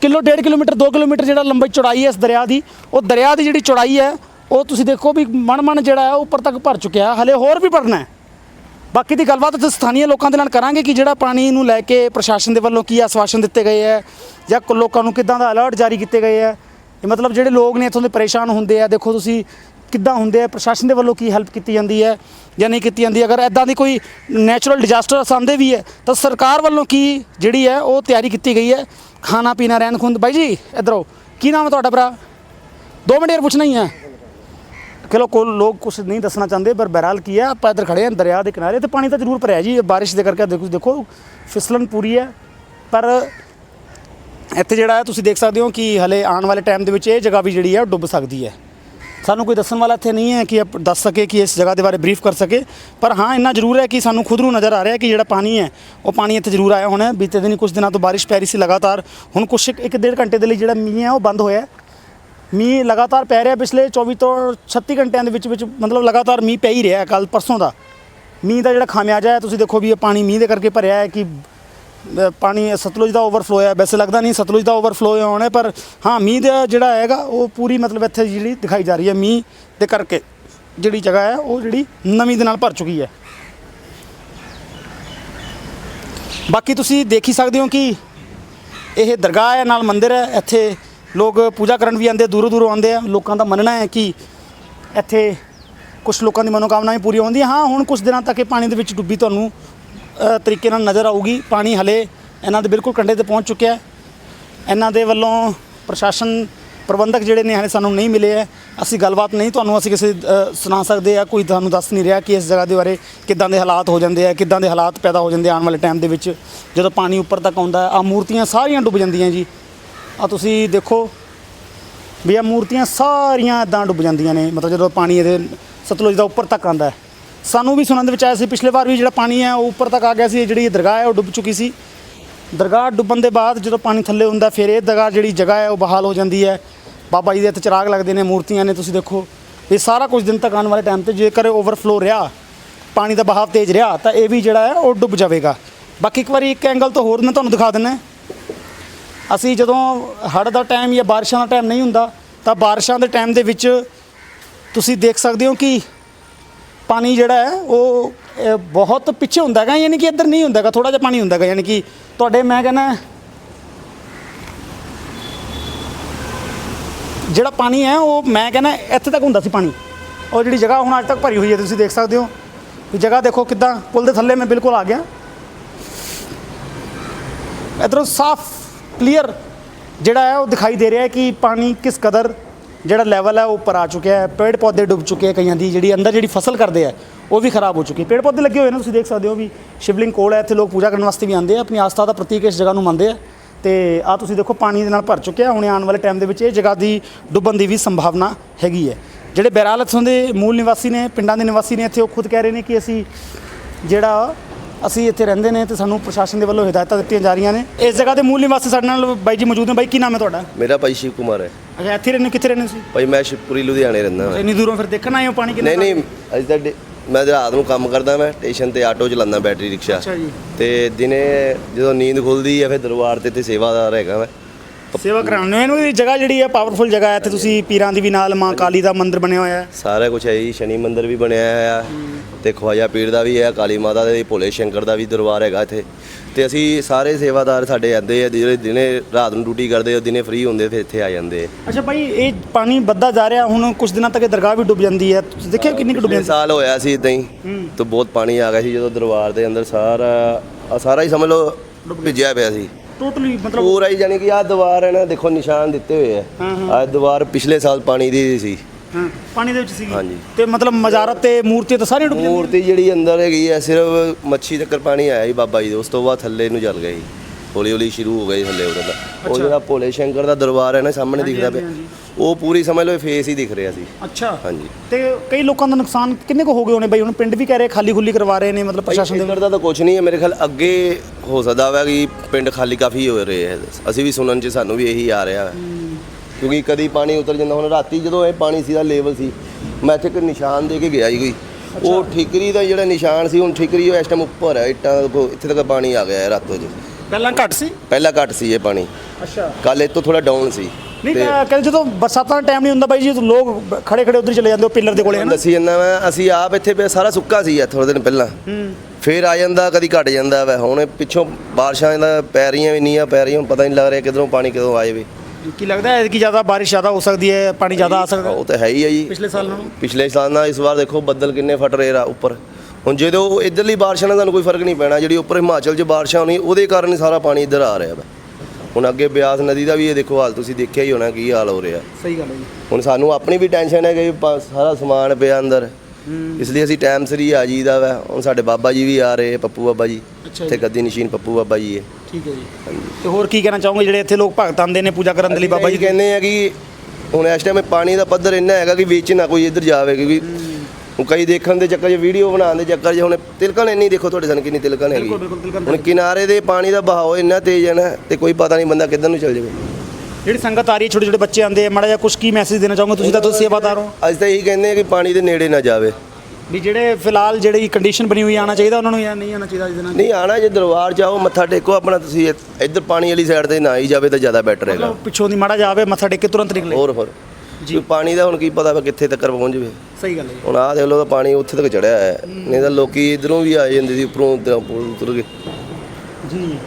ਕਿਲੋ, ਡੇਢ ਕਿਲੋਮੀਟਰ 2 ਕਿਲੋਮੀਟਰ ਜਿਹੜਾ ਲੰਬਾਈ ਚੌੜਾਈ ਹੈ ਇਸ ਦਰਿਆ ਦੀ, ਉਹ ਦਰਿਆ ਦੀ ਜਿਹੜੀ ਚੌੜਾਈ ਹੈ ਉਹ ਤੁਸੀਂ ਦੇਖੋ ਵੀ ਮਣ ਮਣ ਜਿਹੜਾ ਹੈ ਉਹ ਉੱਪਰ ਤੱਕ ਭਰ ਚੁੱਕਿਆ ਹੈ। ਹਲੇ ਹੋਰ ਵੀ ਭਰਨਾ ਹੈ। ਬਾਕੀ ਦੀ ਗੱਲਬਾਤ ਇੱਥੇ ਸਥਾਨੀय ਲੋਕਾਂ ਦੇ ਨਾਲ ਕਰਾਂਗੇ ਕਿ ਜਿਹੜਾ ਪਾਣੀ ਨੂੰ ਲੈ ਕੇ ਪ੍ਰਸ਼ਾਸਨ ਦੇ ਵੱਲੋਂ ਕੀ ਆਸਵਾਸ਼ਨ ਦਿੱਤੇ ਗਏ ਹੈ ਜਾਂ ਲੋਕਾਂ ਨੂੰ ਕਿੱਦਾਂ ਦਾ ਅਲਰਟ ਜਾਰੀ ਕੀਤੇ ਗਏ ਹੈ। ਇਹ ਮਤਲਬ ਜਿਹੜੇ ਲੋਕ ਨੇ ਇੱਥੋਂ ਦੇ ਪਰੇਸ਼ਾਨ ਹੁੰਦੇ ਆ, ਦੇਖੋ ਤੁਸੀਂ ਕਿੱਦਾਂ ਹੁੰਦੇ ਆ, ਪ੍ਰਸ਼ਾਸਨ ਦੇ ਵੱਲੋਂ ਕੀ ਹੈਲਪ ਕੀਤੀ ਜਾਂਦੀ ਹੈ ਜਾਂ ਨਹੀਂ ਕੀਤੀ ਜਾਂਦੀ। ਅਗਰ ਐਦਾਂ ਦੀ ਕੋਈ ਨੈਚੁਰਲ ਡਿਜ਼ਾਸਟਰ ਆਉਂਦੇ ਵੀ ਹੈ, ਤਾਂ ਸਰਕਾਰ ਵੱਲੋਂ ਕੀ ਜਿਹੜੀ ਹੈ ਉਹ ਤਿਆਰੀ ਕੀਤੀ ਗਈ ਹੈ? ਖਾਣਾ, ਪੀਣਾ ਰਹਿਣ ਖੁੰਦ ਬਾਈ ਜੀ, ਇੱਧਰ ਕੀ ਨਾਮ ਹੈ ਤੁਹਾਡਾ ਭਰਾ? ਦੋ ਮਿੰਟ ਯਾਰ ਪੁੱਛਣਾ ਹੀ ਹੈ। ਚਲੋ ਕੋਲ ਲੋਕ ਕੁਝ ਨਹੀਂ ਦੱਸਣਾ ਚਾਹੁੰਦੇ, ਪਰ ਬਹਿਰਾਲ ਕੀ ਹੈ? ਆਪਾਂ ਇੱਧਰ ਖੜੇ ਹਾਂ, ਦਰਿਆ ਦੇ ਕਿਨਾਰੇ ਤੇ ਪਾਣੀ ਤਾਂ ਜ਼ਰੂਰ ਭਰਿਆ ਜੀ ਬਾਰਿਸ਼ ਦੇ ਕਰਕੇ ਦੇਖੋ ਦੇਖੋ ਫਿਸਲਨ ਪੂਰੀ ਹੈ। ਪਰ ਇੱਥੇ ਜਿਹੜਾ ਹੈ, ਤੁਸੀਂ ਦੇਖ ਸਕਦੇ ਹੋ ਕਿ ਹਲੇ ਆਉਣ ਵਾਲੇ ਟਾਈਮ ਦੇ ਵਿੱਚ ਇਹ ਜਗ੍ਹਾ ਵੀ ਜਿਹੜੀ ਹੈ, ਉਹ ਡੁੱਬ ਸਕਦੀ ਹੈ। ਸਾਨੂੰ ਕੋਈ ਦੱਸਣ ਵਾਲਾ ਇੱਥੇ ਨਹੀਂ ਹੈ ਕਿ ਆਪ ਦੱਸ ਸਕੇ ਕਿ ਇਸ ਜਗ੍ਹਾ ਦੇ ਬਾਰੇ ਬਰੀਫ ਕਰ ਸਕੇ, ਪਰ ਹਾਂ, ਇੰਨਾ ਜ਼ਰੂਰ ਹੈ ਕਿ ਸਾਨੂੰ ਖੁਦ ਨੂੰ ਨਜ਼ਰ ਆ ਰਿਹਾ ਕਿ ਜਿਹੜਾ ਪਾਣੀ ਹੈ, ਉਹ ਪਾਣੀ ਇੱਥੇ ਜ਼ਰੂਰ ਆਇਆ ਹੋਣਾ ਬੀਤੇ ਦਿਨ ਕੁਝ ਦਿਨਾਂ ਤੋਂ ਬਾਰਿਸ਼ ਪੈ ਰਹੀ ਸੀ ਲਗਾਤਾਰ। ਹੁਣ ਕੁਛ ਇੱਕ ਡੇਢ ਘੰਟੇ ਦੇ ਲਈ ਜਿਹੜਾ ਮੀਂਹ ਹੈ, ਉਹ ਬੰਦ ਹੋਇਆ ਮੀਂਹ ਲਗਾਤਾਰ ਪੈ ਰਿਹਾ ਪਿਛਲੇ 24 ਤੋਂ 36 ਘੰਟਿਆਂ ਦੇ ਵਿੱਚ ਵਿੱਚ, ਮਤਲਬ ਲਗਾਤਾਰ ਮੀਂਹ ਪੈ ਹੀ ਰਿਹਾ ਕੱਲ ਪਰਸੋਂ ਦਾ। ਮੀਂਹ ਦਾ ਜਿਹੜਾ ਖਾਮਿਆਜਾ ਹੈ, ਤੁਸੀਂ ਦੇਖੋ ਵੀ ਇਹ ਪਾਣੀ ਮੀਂਹ ਦੇ ਕਰਕੇ ਭਰਿਆ ਹੈ ਕਿ ਪਾਣੀ ਸਤਲੁਜ ਦਾ ਓਵਰਫਲੋ ਹੈ। ਵੈਸੇ ਲੱਗਦਾ ਨਹੀਂ ਸਤਲੁਜ ਦਾ ਓਵਰਫਲੋ ਹੋਣਾ, ਪਰ ਹਾਂ, ਮੀਂਹ ਦਾ ਜਿਹੜਾ ਹੈਗਾ, ਉਹ ਪੂਰੀ ਮਤਲਬ ਇੱਥੇ ਜਿਹੜੀ ਦਿਖਾਈ ਜਾ ਰਹੀ ਹੈ ਮੀਂਹ ਦੇ ਕਰਕੇ। ਜਿਹੜੀ ਜਗ੍ਹਾ ਹੈ, ਉਹ ਜਿਹੜੀ ਨਮੀ ਦੇ ਨਾਲ ਭਰ ਚੁੱਕੀ ਹੈ। ਬਾਕੀ ਤੁਸੀਂ ਦੇਖ ਹੀ ਸਕਦੇ ਹੋ ਕਿ ਇਹ ਦਰਗਾਹ ਹੈ, ਨਾਲ ਮੰਦਿਰ ਹੈ, ਇੱਥੇ ਲੋਕ ਪੂਜਾ ਕਰਨ ਵੀ ਆਉਂਦੇ, ਦੂਰੋਂ ਦੂਰੋਂ ਆਉਂਦੇ ਆ। ਲੋਕਾਂ ਦਾ ਮੰਨਣਾ ਹੈ ਕਿ ਇੱਥੇ ਕੁਝ ਲੋਕਾਂ ਦੀ ਮਨੋਕਾਮਨਾ ਵੀ ਪੂਰੀ ਹੁੰਦੀ ਹਾਂ, ਹੁਣ ਕੁਝ ਦਿਨਾਂ ਤੱਕ ਇਹ ਪਾਣੀ ਦੇ ਵਿੱਚ ਡੁੱਬੀ ਤੁਹਾਨੂੰ ਤਰੀਕੇ ਨਾਲ ਨਜ਼ਰ ਆਊਗੀ। ਪਾਣੀ ਹਲੇ ਇਹਨਾਂ ਦੇ ਬਿਲਕੁਲ ਕੰਢੇ ਤੇ ਪਹੁੰਚ ਚੁੱਕਿਆ ਹੈ। ਇਹਨਾਂ ਦੇ ਵੱਲੋਂ ਪ੍ਰਸ਼ਾਸਨ ਪ੍ਰਬੰਧਕ ਜਿਹੜੇ ਨੇ, ਹਾਲੇ ਸਾਨੂੰ ਨਹੀਂ ਮਿਲੇ ਹੈ। ਅਸੀਂ ਗੱਲਬਾਤ ਨਹੀਂ, ਤੁਹਾਨੂੰ ਅਸੀਂ ਕਿਸੇ ਸੁਣਾ ਸਕਦੇ ਆ ਕੋਈ ਤੁਹਾਨੂੰ ਦੱਸ ਨਹੀਂ ਰਿਹਾ ਕਿ ਇਸ ਜਗ੍ਹਾ ਦੇ ਬਾਰੇ ਕਿੱਦਾਂ ਦੇ ਹਾਲਾਤ ਹੋ ਜਾਂਦੇ ਆ, ਕਿੱਦਾਂ ਦੇ ਹਾਲਾਤ ਪੈਦਾ ਹੋ ਜਾਂਦੇ ਆਉਣ ਵਾਲੇ ਟਾਈਮ ਦੇ ਵਿੱਚ। ਜਦੋਂ ਪਾਣੀ ਉੱਪਰ ਤੱਕ ਆਉਂਦਾ ਆ ਮੂਰਤੀਆਂ ਸਾਰੀਆਂ ਡੁੱਬ ਜਾਂਦੀਆਂ ਜੀ। ਆ ਤੁਸੀਂ ਦੇਖੋ ਵੀ ਇਹ ਮੂਰਤੀਆਂ ਸਾਰੀਆਂ ਇਦਾਂ ਡੁੱਬ ਜਾਂਦੀਆਂ ਨੇ, ਮਤਲਬ ਜਦੋਂ ਪਾਣੀ ਇਹਦੇ ਸਤਲੁਜ ਦਾ ਉੱਪਰ ਤੱਕ ਆਂਦਾ ਸਾਨੂੰ ਵੀ ਸੁਣਨ ਦੇ ਵਿੱਚ ਆਇਆ ਸੀ ਪਿਛਲੇ ਵਾਰ ਵੀ ਜਿਹੜਾ ਪਾਣੀ ਹੈ ਉਹ ਉੱਪਰ ਤੱਕ ਆ ਗਿਆ ਸੀ ਜਿਹੜੀ ਇਹ ਦਰਗਾਹ ਹੈ ਉਹ ਡੁੱਬ ਚੁੱਕੀ ਸੀ। ਦਰਗਾਹ ਡੁੱਬਣ ਦੇ ਬਾਅਦ ਜਦੋਂ ਪਾਣੀ ਥੱਲੇ ਹੁੰਦਾ ਫਿਰ ਇਹ ਦਰਗਾਹ ਜਿਹੜੀ ਜਗ੍ਹਾ ਹੈ ਉਹ ਬਹਾਲ ਹੋ ਜਾਂਦੀ ਹੈ। ਬਾਬਾ ਜੀ ਦੇ ਇੱਥੇ ਚਿਰਾਗ ਲੱਗਦੇ ਨੇ, ਮੂਰਤੀਆਂ ਨੇ, ਤੁਸੀਂ ਦੇਖੋ। ਇਹ ਸਾਰਾ ਕੁਝ ਦਿਨ ਤੱਕ ਆਉਣ ਵਾਲੇ ਟਾਈਮ ਤੇ ਜੇਕਰ ਓਵਰਫਲੋ ਰਿਹਾ, ਪਾਣੀ ਦਾ ਬਹਾਵ ਤੇਜ਼ ਰਿਹਾ, ਤਾਂ ਇਹ ਵੀ ਜਿਹੜਾ ਹੈ ਉਹ ਡੁੱਬ ਜਾਵੇਗਾ। ਬਾਕੀ ਇੱਕ ਵਾਰੀ ਇੱਕ ਐਂਗਲ ਤੋਂ ਹੋਰ ਮੈਂ ਤੁਹਾਨੂੰ ਦਿਖਾ ਦਿੰਦਾ। ਅਸੀਂ ਜਦੋਂ ਹੜ੍ਹ ਦਾ ਟਾਈਮ ਜਾਂ ਬਾਰਿਸ਼ਾਂ ਦਾ ਟਾਈਮ ਨਹੀਂ ਹੁੰਦਾ, ਤਾਂ ਬਾਰਿਸ਼ਾਂ ਦੇ ਟਾਈਮ ਦੇ ਵਿੱਚ ਤੁਸੀਂ ਦੇਖ ਸਕਦੇ ਹੋ ਕਿ ਪਾਣੀ ਜਿਹੜਾ ਹੈ, ਉਹ ਬਹੁਤ ਪਿੱਛੇ ਹੁੰਦਾ ਹੈਗਾ, ਯਾਨੀ ਕਿ ਇੱਧਰ ਨਹੀਂ ਹੁੰਦਾ ਹੈਗਾ ਥੋੜਾ ਜਿਹਾ ਪਾਣੀ ਹੁੰਦਾ ਹੈਗਾ, ਯਾਨੀ ਕਿ ਤੁਹਾਡੇ ਮੈਂ ਕਹਿੰਦਾ ਜਿਹੜਾ ਪਾਣੀ ਹੈ, ਉਹ ਮੈਂ ਕਹਿੰਦਾ ਇੱਥੇ ਤੱਕ ਹੁੰਦਾ ਸੀ ਪਾਣੀ। ਉਹ ਜਿਹੜੀ ਜਗ੍ਹਾ ਹੁਣ ਅੱਜ ਤੱਕ ਭਰੀ ਹੋਈ ਹੈ, ਤੁਸੀਂ ਦੇਖ ਸਕਦੇ ਹੋ। ਇਹ ਜਗ੍ਹਾ ਦੇਖੋ ਕਿੱਦਾਂ, ਪੁਲ ਦੇ ਥੱਲੇ ਮੈਂ ਬਿਲਕੁਲ ਆ ਗਿਆ। ਇਧਰੋਂ ਸਾਫ਼ ਕਲੀਅਰ ਜਿਹੜਾ ਹੈ ਉਹ ਦਿਖਾਈ ਦੇ ਰਿਹਾ ਹੈ ਕਿ ਪਾਣੀ ਕਿਸ ਕਦਰ ਜਿਹੜਾ ਲੈਵਲ ਹੈ ਉਹ ਉੱਪਰ ਆ ਚੁੱਕਿਆ ਹੈ। ਪੇੜ ਪੌਦੇ ਡੁੱਬ ਚੁੱਕੇ ਹੈ ਕਈਆਂ ਦੀ, ਜਿਹੜੀ ਅੰਦਰ ਜਿਹੜੀ ਫਸਲ ਕਰਦੇ ਆ ਉਹ ਵੀ ਖਰਾਬ ਹੋ ਚੁੱਕੀ ਹੈ। ਪੇੜ ਪੌਦੇ ਲੱਗੇ ਹੋਏ ਨੇ, ਤੁਸੀਂ ਦੇਖ ਸਕਦੇ ਹੋ ਵੀ ਸ਼ਿਵਲਿੰਗ ਕੋਲ ਹੈ, ਇੱਥੇ ਲੋਕ ਪੂਜਾ ਕਰਨ ਵਾਸਤੇ ਵੀ ਆਉਂਦੇ ਆ, ਆਪਣੀ ਆਸਥਾ ਦਾ ਪ੍ਰਤੀਕ ਇਸ ਜਗ੍ਹਾ ਨੂੰ ਮੰਨਦੇ ਆ। ਤੇ ਆ ਤੁਸੀਂ ਦੇਖੋ, ਪਾਣੀ ਦੇ ਨਾਲ ਭਰ ਚੁੱਕਿਆ ਹੁਣ ਆਉਣ ਵਾਲੇ ਟਾਈਮ ਦੇ ਵਿੱਚ ਇਹ ਜਗ੍ਹਾ ਦੀ ਡੁੱਬਣ ਦੀ ਵੀ ਸੰਭਾਵਨਾ ਹੈਗੀ ਹੈ। ਜਿਹੜੇ ਬਹਿਰਾਲ ਇੱਥੋਂ ਦੇ ਮੂਲ ਨਿਵਾਸੀ ਨੇ, ਪਿੰਡਾਂ ਦੇ ਨਿਵਾਸੀ ਨੇ, ਇੱਥੇ ਉਹ ਖੁਦ ਕਹਿ ਰਹੇ ਨੇ ਕਿ ਅਸੀਂ ਜਿਹੜਾ ਅਸੀਂ ਇੱਥੇ ਰਹਿੰਦੇ ਨੇ ਤੇ ਸਾਨੂੰ ਪ੍ਰਸ਼ਾਸਨ ਦੇ ਵੱਲੋਂ ਹਦਾਇਤਾਂ ਦਿੱਤੀਆਂ ਜਾ ਰਹੀਆਂ ਨੇ। ਇਸ ਜਗ੍ਹਾ ਦੇ ਮੂਲ ਨਿਵਾਸੀ ਸਾਡੇ ਨਾਲ ਬਾਈ ਜੀ ਮੌਜੂਦ ਨੇ। ਬਾਈ ਕੀ ਨਾਮ ਹੈ ਤੁਹਾਡਾ? ਮੇਰਾ ਭਾਈ ਸ਼ਿਵ ਕੁਮਾਰ ਹੈ। ਅੱਛਾ ਇੱਥੇ ਰਹਿੰਦੇ ਹੋ? ਕਿੱਥੇ ਰਹਿੰਦੇ ਸੀ ਭਾਈ ਮੈਂ ਸ਼ਿਵਪੁਰੀ ਲੁਧਿਆਣੇ ਰਹਿੰਦਾ ਹਾਂ। ਇੰਨੀ ਦੂਰੋਂ ਫਿਰ ਦੇਖਣ ਆਏ ਹੋ ਪਾਣੀ ਕਿੰਨਾ ਨਹੀਂ ਨਹੀਂ ਅੱਜ ਤਾਂ ਡੇ- ਮੈਂ ਤਾਂ ਰਾਤ ਨੂੰ ਕੰਮ ਕਰਦਾ ਮੈਂ ਸਟੇਸ਼ਨ ਤੇ ਆਟੋ ਚਲਾਉਂਦਾ ਬੈਟਰੀ ਰਿਕਸ਼ਾ। ਅੱਛਾ ਜੀ। ਤੇ ਦਿਨੇ ਜਦੋਂ ਨੀਂਦ ਖੁੱਲਦੀ ਹੈ ਫਿਰ ਦਰਬਾਰ ਤੇ ਤੇ ਸੇਵਾਦਾਰ ਹੈਗਾ ਮੈਂ। ਸੇਵਾ ਕਰਾਉਣੇ ਹੋ? ਇਹਨੂੰ ਇਹ ਜਗ੍ਹਾ ਜਿਹੜੀ ਹੈ ਪਾਵਰਫੁਲ ਜਗ੍ਹਾ ਹੈ ਇੱਥੇ ਤੁਸੀਂ ਪੀਰਾਂ ਦੀ ਵੀ ਨਾਲ ਮਾਂ ਕਾਲੀ ਦਾ ਮੰਦਿਰ ਬਣਿਆ ਹੋਇਆ ਹੈ। ਸਾਰਾ ਕੁਝ ਹੈ ਜੀ ਸ਼ਨੀ ਮੰਦਿਰ ਵੀ ਬਣਿਆ ਹੋਇਆ ਆ ਤੇ ਖਵਾਜਾ ਪੀਰ ਦਾ ਵੀ ਹੈ ਕਾਲੀ ਮਾਤਾ ਦੇ ਭੋਲੇ ਸ਼ੰਕਰ ਦਾ ਵੀ ਦਰਬਾਰ ਹੈਗਾ ਇੱਥੇ। ਤੇ ਅਸੀਂ ਸਾਰੇ ਸੇਵਾਦਾਰ ਸਾਡੇ ਆਉਂਦੇ ਆ ਜਿਹੜੇ ਦਿਨੇ ਰਾਤ ਨੂੰ ਡਿਊਟੀ ਕਰਦੇ ਆ ਦਿਨੇ ਫ੍ਰੀ ਹੁੰਦੇ ਫਿਰ ਇੱਥੇ ਆ ਜਾਂਦੇ ਆ। ਅੱਛਾ ਭਾਈ ਇਹ ਪਾਣੀ ਵੱਧਦਾ ਜਾ ਰਿਹਾ ਹੁਣ ਕੁਝ ਦਿਨਾਂ ਤੱਕ ਇਹ ਦਰਗਾਹ ਵੀ ਡੁੱਬ ਜਾਂਦੀ ਹੈ। ਤੁਸੀਂ ਦੇਖਿਆ ਕਿੰਨੀ ਕੁ ਡੁੱਬ ਜਾਂਦੀ ਸਾਲ ਹੋਇਆ ਸੀ ਇਦਾਂ ਹੀ ਤੇ ਬਹੁਤ ਪਾਣੀ ਆ ਗਿਆ ਸੀ ਜਦੋਂ ਦਰਬਾਰ ਦੇ ਅੰਦਰ ਸਾਰਾ ਆਹ ਸਾਰਾ ਹੀ ਸਮਝ ਲਓ ਭਿੱਜਿਆ ਪਿਆ ਸੀ। ਟੋਟਲੀ ਮਤਲਬ ਪੂਰਾ ਹੀ ਜਾਨੀ ਕਿ ਆਹ ਦੀਵਾਰ ਹੈ ਨਾ ਦੇਖੋ ਨਿਸ਼ਾਨ ਦਿੱਤੇ ਹੋਏ ਆ। ਆਹ ਦੀਵਾਰ ਪਿਛਲੇ ਸਾਲ ਪਾਣੀ ਦੀ ਸੀ। ਹਾਂ ਪਾਣੀ ਦੇ ਵਿੱਚ ਸੀਗੀ। ਹਾਂਜੀ। ਤੇ ਮਤਲਬ ਮਜ਼ਾਰਤ ਤੇ ਮੂਰਤੀ ਤਾਂ ਸਾਰੀਆਂ ਡੁੱਬ ਜਾਂਦੀਆਂ ਮੂਰਤੀ ਜਿਹੜੀ ਅੰਦਰ ਹੈਗੀ ਹੈ ਸਿਰਫ ਮੱਛੀ ਤੱਕ ਪਾਣੀ ਆਇਆ ਸੀ ਬਾਬਾ ਜੀ ਦੇ ਉਸ ਤੋਂ ਬਾਅਦ ਥੱਲੇ ਨੂੰ ਚੱਲ ਗਈ ਹੌਲੀ ਹੌਲੀ ਸ਼ੁਰੂ ਹੋ ਗਈ ਥੱਲੇ ਉਹਦਾ ਉਹ ਜਿਹੜਾ ਭੋਲੇ ਸ਼ੰਕਰ ਦਾ ਦਰਬਾਰ ਹੈ ਨਾ ਸਾਹਮਣੇ ਦਿਖਦਾ ਪਿਆ। ਉਹ ਪੂਰੀ ਸਮਝ ਲਓ ਫੇਸ ਹੀ ਦਿਖ ਰਿਹਾ ਸੀ। ਅੱਛਾ। ਹਾਂਜੀ। ਤੇ ਕਈ ਲੋਕਾਂ ਦਾ ਨੁਕਸਾਨ ਕਿੰਨੇ ਕੁ ਹੋ ਗਏ ਹੋਣੇ ਬਾਈ? ਹੁਣ ਪਿੰਡ ਵੀ ਕਹਿ ਰਹੇ ਖਾਲੀ ਖੁੱਲੀ ਕਰਵਾ ਰਹੇ ਨੇ ਮਤਲਬ ਪ੍ਰਸ਼ਾਸਨ ਦੇ ਦਾ ਤਾਂ ਕੁਝ ਨਹੀਂ ਹੈ। ਮੇਰੇ ਖਿਆਲ ਅੱਗੇ ਹੋ ਸਕਦਾ ਵਾ ਕਿ ਪਿੰਡ ਖਾਲੀ ਕਾਫੀ ਹੋ ਰਹੇ ਹੈ ਅਸੀਂ ਵੀ ਸੁਣਨ ਚ ਸਾਨੂੰ ਵੀ ਇਹੀ ਆ ਰਿਹਾ ਹੈ। ਕਿਉਂਕਿ ਕਦੀ ਪਾਣੀ ਉਤਰ ਜਾਂਦਾ। ਹੁਣ ਰਾਤੀ ਜਦੋਂ ਇਹ ਪਾਣੀ ਸੀ ਦਾ ਲੈਵਲ ਸੀ ਮੈਂ ਇੱਥੇ ਇੱਕ ਨਿਸ਼ਾਨ ਦੇ ਕੇ ਗਿਆ ਸੀ ਕੋਈ। ਉਹ ਠਿਕਰੀ ਦਾ ਜਿਹੜਾ ਨਿਸ਼ਾਨ ਸੀ ਹੁਣ ਠਿਕਰੀ ਉਹ ਇਸ ਟਾਈਮ ਉੱਪਰ ਹੈ। ਇੱਟਾਂ ਇੱਥੇ ਤੱਕ ਪਾਣੀ ਆ ਗਿਆ ਹੈ ਰਾਤੋਂ ਜੀ। ਪਹਿਲਾਂ ਘੱਟ ਸੀ? ਪਹਿਲਾਂ ਘੱਟ ਸੀ ਇਹ ਪਾਣੀ। ਅੱਛਾ। ਕੱਲ ਇਹ ਤੋਂ ਥੋੜਾ ਡਾਊਨ ਸੀ। ਨਹੀਂ ਤਾਂ ਕਹਿੰਦੇ ਜਦੋਂ ਬਰਸਾਤਾਂ ਦਾ ਟਾਈਮ ਨਹੀਂ ਹੁੰਦਾ ਬਾਈ ਜੀ ਲੋਕ ਖੜੇ ਖੜੇ ਉਧਰ ਚਲੇ ਜਾਂਦੇ ਉਹ ਪਿੱਲਰ ਦੇ ਕੋਲੇ ਹਨਾ? ਦੱਸੀ ਜਾਂਦਾ ਮੈਂ ਅਸੀਂ ਆਪ ਇੱਥੇ ਪਿਆ ਸਾਰਾ ਸੁੱਕਾ ਸੀ ਥੋੜੇ ਦਿਨ ਪਹਿਲਾਂ। ਫੇਰ ਆ ਜਾਂਦਾ ਕਦੀ ਘਟ ਜਾਂਦਾ ਵਾ। ਹੁਣ ਇਹ ਪਿੱਛੋਂ ਬਾਰਿਸ਼ਾਂ ਦਾ ਪੈ ਰਹੀਆਂ ਵੀ ਨਹੀਂ ਆ ਪੈ ਰਹੀਆਂ ਹੁਣ ਪਤਾ ਨਹੀਂ ਲੱਗ ਰਿਹਾ ਕਿਧਰੋਂ ਪਾਣੀ ਕਦੋਂ ਆ ਜਾਵੇ ਕੀ ਲੱਗਦਾ ਹੈ ਕਿ ਜ਼ਿਆਦਾ ਬਾਰਿਸ਼ ਜ਼ਿਆਦਾ ਹੋ ਸਕਦੀ ਹੈ ਪਾਣੀ ਜ਼ਿਆਦਾ ਆ ਸਕਦਾ? ਹੈ ਉਹ ਤਾਂ ਹੈ ਹੀ ਆ ਜੀ। ਪਿਛਲੇ ਸਾਲ ਨਾਲੋਂ? ਪਿਛਲੇ ਸਾਲ ਨਾਲ ਇਸ ਵਾਰ ਦੇਖੋ ਬੱਦਲ ਕਿੰਨੇ ਫਟ ਰਹੇ ਰਾ ਉੱਪਰ। ਹੁਣ ਜਦੋਂ ਇਧਰਲੀ ਬਾਰਿਸ਼ਾਂ ਨਾਲ ਸਾਨੂੰ ਕੋਈ ਫ਼ਰਕ ਨਹੀਂ ਪੈਣਾ ਜਿਹੜੀ ਉੱਪਰ ਹਿਮਾਚਲ 'ਚ ਬਾਰਿਸ਼ਾਂ ਹੋਣੀ ਉਹਦੇ ਕਾਰਨ ਹੀ ਸਾਰਾ ਪਾਣੀ ਇੱਧਰ ਆ ਰਿਹਾ ਵਾ। ਹੁਣ ਅੱਗੇ ਬਿਆਸ ਨਦੀ ਦਾ ਵੀ ਇਹ ਦੇਖੋ ਹਾਲ ਤੁਸੀਂ ਦੇਖਿਆ ਹੀ ਹੋਣਾ ਕੀ ਹਾਲ ਹੋ ਰਿਹਾ। ਸਹੀ ਗੱਲ ਹੈ ਜੀ। ਹੁਣ ਸਾਨੂੰ ਆਪਣੀ ਵੀ ਟੈਨਸ਼ਨ ਹੈ ਕਿ ਪਾ- ਸਾਰਾ ਸਮਾਨ ਪਿਆ ਅੰਦਰ। ਇਸ ਲਈ ਅਸੀਂ ਟਾਈਮ ਸਿਰ ਹੀ ਆ ਜੀਦਾ ਵਾ। ਹੁਣ ਸਾਡੇ ਬਾਬਾ ਜੀ ਵੀ ਆ ਰਹੇ ਪੱਪੂ ਬਾਬਾ ਜੀ। ਅੱਛਾ ਇੱਥੇ ਗੱਦੀ ਨਸ਼ੀਨ ਪੱਪੂ ਬਾਬਾ ਜੀ ਹੈ। ਠੀਕ ਹੈ ਜੀ। ਤੇ ਹੋਰ ਕੀ ਕਹਿਣਾ ਚਾਹੋਗੇ ਜਿਹੜੇ ਇੱਥੇ ਲੋਕ ਭਗਤ ਆਉਂਦੇ ਨੇ ਪੂਜਾ ਕਰਨ ਦੇ ਲਈ ਬਾਬਾ ਜੀ ਦੀ? ਕਹਿੰਦੇ ਆ ਕਿ ਹੁਣ ਇਸ ਟਾਈਮ ਪਾਣੀ ਦਾ ਪੱਧਰ ਇੰਨਾ ਹੈਗਾ ਕਿ ਵਿੱਚ ਨਾ ਕੋਈ ਇੱਧਰ ਜਾਵੇ ਕਿਉਂਕਿ ਹੁਣ ਕਈ ਦੇਖਣ ਦੇ ਚੱਕਰ 'ਚ ਵੀਡੀਓ ਬਣਾਉਣ ਦੇ ਚੱਕਰ 'ਚ ਹੁਣ ਤਿਲਕਣ ਇੰਨੀ ਦੇਖੋ ਤੁਹਾਡੇ ਸਾਨ ਕਿੰਨੀ ਤਿਲਕਣ ਹੈਗੀ। ਹੁਣ ਕਿਨਾਰੇ ਦੇ ਪਾਣੀ ਦਾ ਬਹਾਓ ਇੰਨਾ ਤੇਜ਼ ਹੈ ਨਾ ਤੇ ਕੋਈ ਪਤਾ ਨਹੀਂ ਬੰਦਾ ਕਿੱਧਰ ਨੂੰ ਚੱਲ ਜਾਵੇ। ਜਿਹੜੀ ਸੰਗਤ ਆ ਰਹੀ ਛੋਟੇ ਛੋਟੇ ਬੱਚੇ ਆਉਂਦੇ ਆ ਮਾੜਾ ਜਿਹਾ ਕੁਝ ਕੀ ਮੈਸੇਜ ਦੇਣਾ ਚਾਹੋਗੇ ਤੁਸੀਂ ਤਾਂ ਤੁਸੀਂ ਸੇਵਾਦਾਰ ਹੋ? ਅੱਜ ਤਾਂ ਇਹੀ ਕਹਿੰਦੇ ਆ ਕਿ ਪਾਣੀ ਦੇ ਨੇੜੇ ਨਾ ਜਾਵੇ। ਵੀ ਜਿਹੜੇ ਫਿਲਹਾਲ ਜਿਹੜੀ ਕੰਡੀਸ਼ਨ ਬਣੀ ਹੋਈ ਆਣਾ ਚਾਹੀਦਾ ਉਹਨਾਂ ਨੂੰ ਜਾਂ ਨਹੀਂ ਆਣਾ ਚਾਹੀਦਾ ਇਸ ਦੇ ਨਾਲ ਨਹੀਂ ਆਣਾ ਜੇ ਦਰਬਾਰ ਜਾਓ ਮੱਥਾ ਟੇਕੋ ਆਪਣਾ ਤੁਸੀਂ ਇੱਧਰ ਪਾਣੀ ਵਾਲੀ ਸਾਈਡ ਤੇ ਨਾ ਹੀ ਜਾਵੇ ਤਾਂ ਜ਼ਿਆਦਾ ਬੈਟਰ ਹੈਗਾ। ਪਿੱਛੋਂ ਦੀ ਮਾੜਾ ਜਾਵੇ ਮੱਥਾ ਟੇਕ ਕੇ ਤੁਰੰਤ ਨਿਕਲੇ। ਹੋਰ ਹੋਰ। ਜੀ। ਪਾਣੀ ਦਾ ਹੁਣ ਕੀ ਪਤਾ ਕਿੱਥੇ ਤੱਕ ਪਹੁੰਚ ਜਾਵੇ। ਸਹੀ ਗੱਲ ਹੈ। ਹੁਣ ਆਹ ਦੇਖ ਲਓ ਤਾਂ ਪਾਣੀ ਉੱਥੇ ਤੱਕ ਚੜਿਆ ਹੈ। ਨਹੀਂ ਤਾਂ ਲੋਕੀ ਇਧਰੋਂ ਵੀ ਆ ਜਾਂਦੇ ਸੀ ਉੱਪਰੋਂ ਉਤਰ ਕੇ। ਜੀ।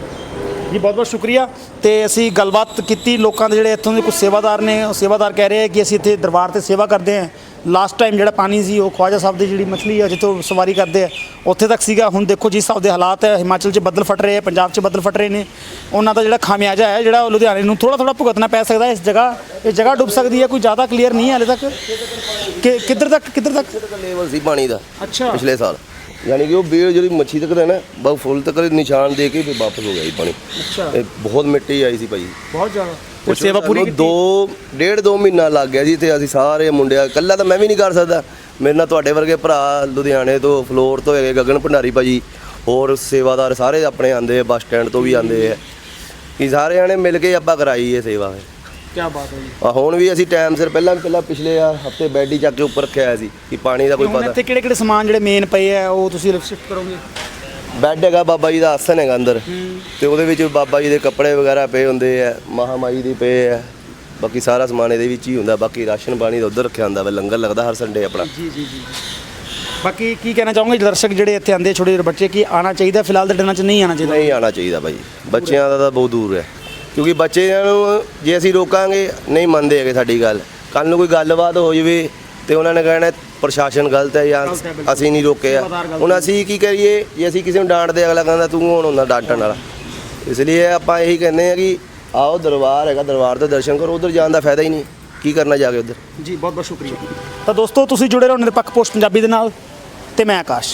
ਜੀ ਬਹੁਤ ਬਹੁਤ ਸ਼ੁਕਰੀਆ। ਤੇ ਅਸੀਂ ਗੱਲਬਾਤ ਕੀਤੀ ਲੋਕਾਂ ਦੇ ਜਿਹੜੇ ਇੱਥੋਂ ਦੇ ਕੁਝ ਸੇਵਾਦਾਰ ਨੇ ਉਹ ਸੇਵਾਦਾਰ ਕਹਿ ਰਹੇ ਆ ਕਿ ਅਸੀਂ ਇੱਥੇ ਦਰਬਾਰ ਤੇ ਸੇਵਾ ਕਰਦੇ ਹਾਂ। ਲਾਸਟ ਟਾਈਮ ਜਿਹੜਾ ਪਾਣੀ ਸੀ ਉਹ ਖਵਾਜਾ ਸਾਹਿਬ ਦੀ ਜਿਹੜੀ ਮਛਲੀ ਆ ਜਿੱਥੋਂ ਸਵਾਰੀ ਕਰਦੇ ਆ ਉੱਥੇ ਤੱਕ ਸੀਗਾ। ਹੁਣ ਦੇਖੋ ਜਿਸ ਹਿਸਾਬ ਦੇ ਹਾਲਾਤ ਹੈ ਹਿਮਾਚਲ 'ਚ ਬੱਦਲ ਫਟ ਰਹੇ ਆ ਪੰਜਾਬ 'ਚ ਬੱਦਲ ਫਟ ਰਹੇ ਨੇ। ਉਹਨਾਂ ਦਾ ਜਿਹੜਾ ਖਾਮਿਆਜਾ ਹੈ ਜਿਹੜਾ ਲੁਧਿਆਣੇ ਨੂੰ ਥੋੜਾ ਥੋੜਾ ਭੁਗਤਣਾ ਪੈ ਸਕਦਾ ਇਸ ਜਗ੍ਹਾ ਇਹ ਜਗ੍ਹਾ ਡੁੱਬ ਸਕਦੀ ਹੈ ਕੋਈ ਜ਼ਿਆਦਾ ਕਲੀਅਰ ਨਹੀਂ ਹੈ ਹਾਲੇ ਤੱਕ। ਕਿ ਕਿੱਧਰ ਤੱਕ ਕਿੱਧਰ ਤੱਕ? ਲੈਵਲ ਸੀ ਪਾਣੀ ਦਾ ਅੱਛਾ। ਪਿਛਲੇ ਸਾਲ। ਯਾਨੀ ਕਿ ਉਹ ਬੇਲ ਜਿਹੜੀ ਮੱਛੀ ਤੱਕ ਦਾ ਨਾ ਬਹੁਤ ਫੁੱਲ ਤੱਕ ਨਿਸ਼ਾਨ ਦੇ ਕੇ ਵੀ ਵਾਪਸ ਹੋ ਗਿਆ ਜੀ ਪਾਣੀ। ਅੱਛਾ। ਇਹ ਬਹੁਤ ਮਿੱਟੀ ਆਈ ਸੀ ਭਾਈ। ਬਹੁਤ ਜ਼ਿਆਦਾ। ਤੇ ਸੇਵਾ ਪੂਰੀ ਸਾਨੂੰ ਦੋ ਡੇਢ ਦੋ ਮਹੀਨਾ ਲੱਗ ਗਿਆ ਜੀ ਤੇ ਅਸੀਂ ਸਾਰੇ ਮੁੰਡਿਆ ਇਕੱਲਾ ਤਾਂ ਮੈਂ ਵੀ ਨਹੀਂ ਕਰ ਸਕਦਾ। ਮੇਰੇ ਨਾਲ ਤੁਹਾਡੇ ਵਰਗੇ ਭਰਾ ਲੁਧਿਆਣੇ ਤੋਂ ਫਲੋਰ ਤੋਂ ਹੈਗੇ ਗਗਨ ਭੰਡਾਰੀ ਭਾਜੀ ਹੋਰ ਸੇਵਾਦਾਰ ਸਾਰੇ ਆਪਣੇ ਆਂਦੇ ਆ ਬੱਸ ਸਟੈਂਡ ਤੋਂ ਵੀ ਆਂਦੇ ਆ। ਕਿ ਸਾਰੇ ਜਾਣੇ ਮਿਲ ਕੇ ਆਪਾਂ ਕਰਾਈ ਇਹ ਸੇਵਾ। ਕੀ ਬਾਤ ਹੈ ਜੀ। ਆ ਹੁਣ ਵੀ ਅਸੀਂ ਟਾਈਮ ਸਿਰ ਪਹਿਲਾਂ ਪਹਿਲਾਂ ਪਿਛਲੇ ਆ ਹਫ਼ਤੇ ਬੈੱਡ ਹੀ ਚੱਕ ਕੇ ਉੱਪਰ ਰੱਖਿਆ ਹੋਇਆ ਸੀ ਕਿ ਪਾਣੀ ਦਾ ਕੋਈ ਹੁਣ ਪਤਾ ਇੱਥੇ ਕਿਹੜੇ ਕਿਹੜੇ ਸਮਾਨ ਜਿਹੜੇ ਮੇਨ ਪਏ ਆ ਉਹ ਤੁਸੀਂ ਸ਼ਿਫਟ ਕਰੋਗੇ? ਬੈੱਡ ਹੈਗਾ ਬਾਬਾ ਜੀ ਦਾ ਆਸਨ ਹੈਗਾ ਅੰਦਰ। ਤੇ ਉਹਦੇ ਵਿੱਚ ਬਾਬਾ ਜੀ ਦੇ ਕੱਪੜੇ ਵਗੈਰਾ ਪਏ ਹੁੰਦੇ ਆ ਮਹਾਮਾਈ ਦੇ ਪਏ ਆ। ਬਾਕੀ ਸਾਰਾ ਸਮਾਨ ਇਹਦੇ ਵਿੱਚ ਹੀ ਹੁੰਦਾ ਬਾਕੀ ਰਾਸ਼ਨ ਪਾਣੀ ਦਾ ਉੱਧਰ ਰੱਖਿਆ ਹੁੰਦਾ ਵਾ ਲੰਗਰ ਲੱਗਦਾ ਹਰ ਸੰਡੇ ਆਪਣਾ। ਜੀ ਜੀ ਜੀ ਬਾਕੀ ਕੀ ਕਹਿਣਾ ਚਾਹੋਗੇ ਦਰਸ਼ਕ ਜਿਹੜੇ ਇੱਥੇ ਆਂਦੇ ਛੋਟੇ ਜਿਹੇ ਬੱਚੇ ਕੀ ਆਣਾ ਚਾਹੀਦਾ ਫਿਲਹਾਲ ਦੇ ਦਿਨਾਂ 'ਚ ਨਹੀਂ ਆਣਾ ਚਾਹੀਦਾ? ਨਹੀਂ ਆਣਾ ਚਾਹੀਦਾ ਭਾਈ ਬੱਚਿਆਂ ਦਾ ਤਾਂ ਬਹੁਤ ਦੂਰ ਹੈ। ਕਿਉਂਕਿ ਬੱਚਿਆਂ ਨੂੰ ਜੇ ਅਸੀਂ ਰੋਕਾਂਗੇ ਨਹੀਂ ਮੰਨਦੇ ਹੈਗੇ ਸਾਡੀ ਗੱਲ। ਕੱਲ ਨੂੰ ਕੋਈ ਗੱਲਬਾਤ ਹੋ ਜਾਵੇ ਤੇ ਉਹਨਾਂ ਨੇ ਕਹਿਣਾ ਪ੍ਰਸ਼ਾਸਨ ਗਲਤ ਹੈ ਜਾਂ। ਅਸੀਂ ਨਹੀਂ ਰੋਕਿਆ ਸੇਵਾਦਾਰ ਗਲਤ ਹੁਣ ਅਸੀਂ ਕੀ ਕਰੀਏ? ਜੇ ਅਸੀਂ ਕਿਸੇ ਨੂੰ ਡਾਂਟਦੇ ਅਗਲਾ ਕਹਿੰਦਾ ਤੂੰ ਕੌਣ ਹੁੰਦਾ ਡਾਂਟਣ ਵਾਲਾ? ਇਸ ਲਈ ਆਪਾਂ ਇਹੀ ਕਹਿੰਦੇ ਆ ਕਿ ਆਓ ਦਰਬਾਰ ਹੈਗਾ ਦਰਬਾਰ ਦੇ ਦਰਸ਼ਨ ਕਰੋ ਉਧਰ ਜਾਣ ਦਾ ਫਾਇਦਾ ਹੀ ਨਹੀਂ। ਕੀ ਕਰਨਾ ਜਾ ਕੇ ਉਧਰ? ਜੀ ਬਹੁਤ ਬਹੁਤ ਸ਼ੁਕਰੀਆ। ਤਾਂ ਦੋਸਤੋ ਤੁਸੀਂ ਜੁੜੇ ਰਹੋ ਨਿਰਪੱਖ ਪੋਸਟ ਪੰਜਾਬੀ ਦੇ ਨਾਲ ਤੇ ਮੈਂ ਆਕਾਸ਼।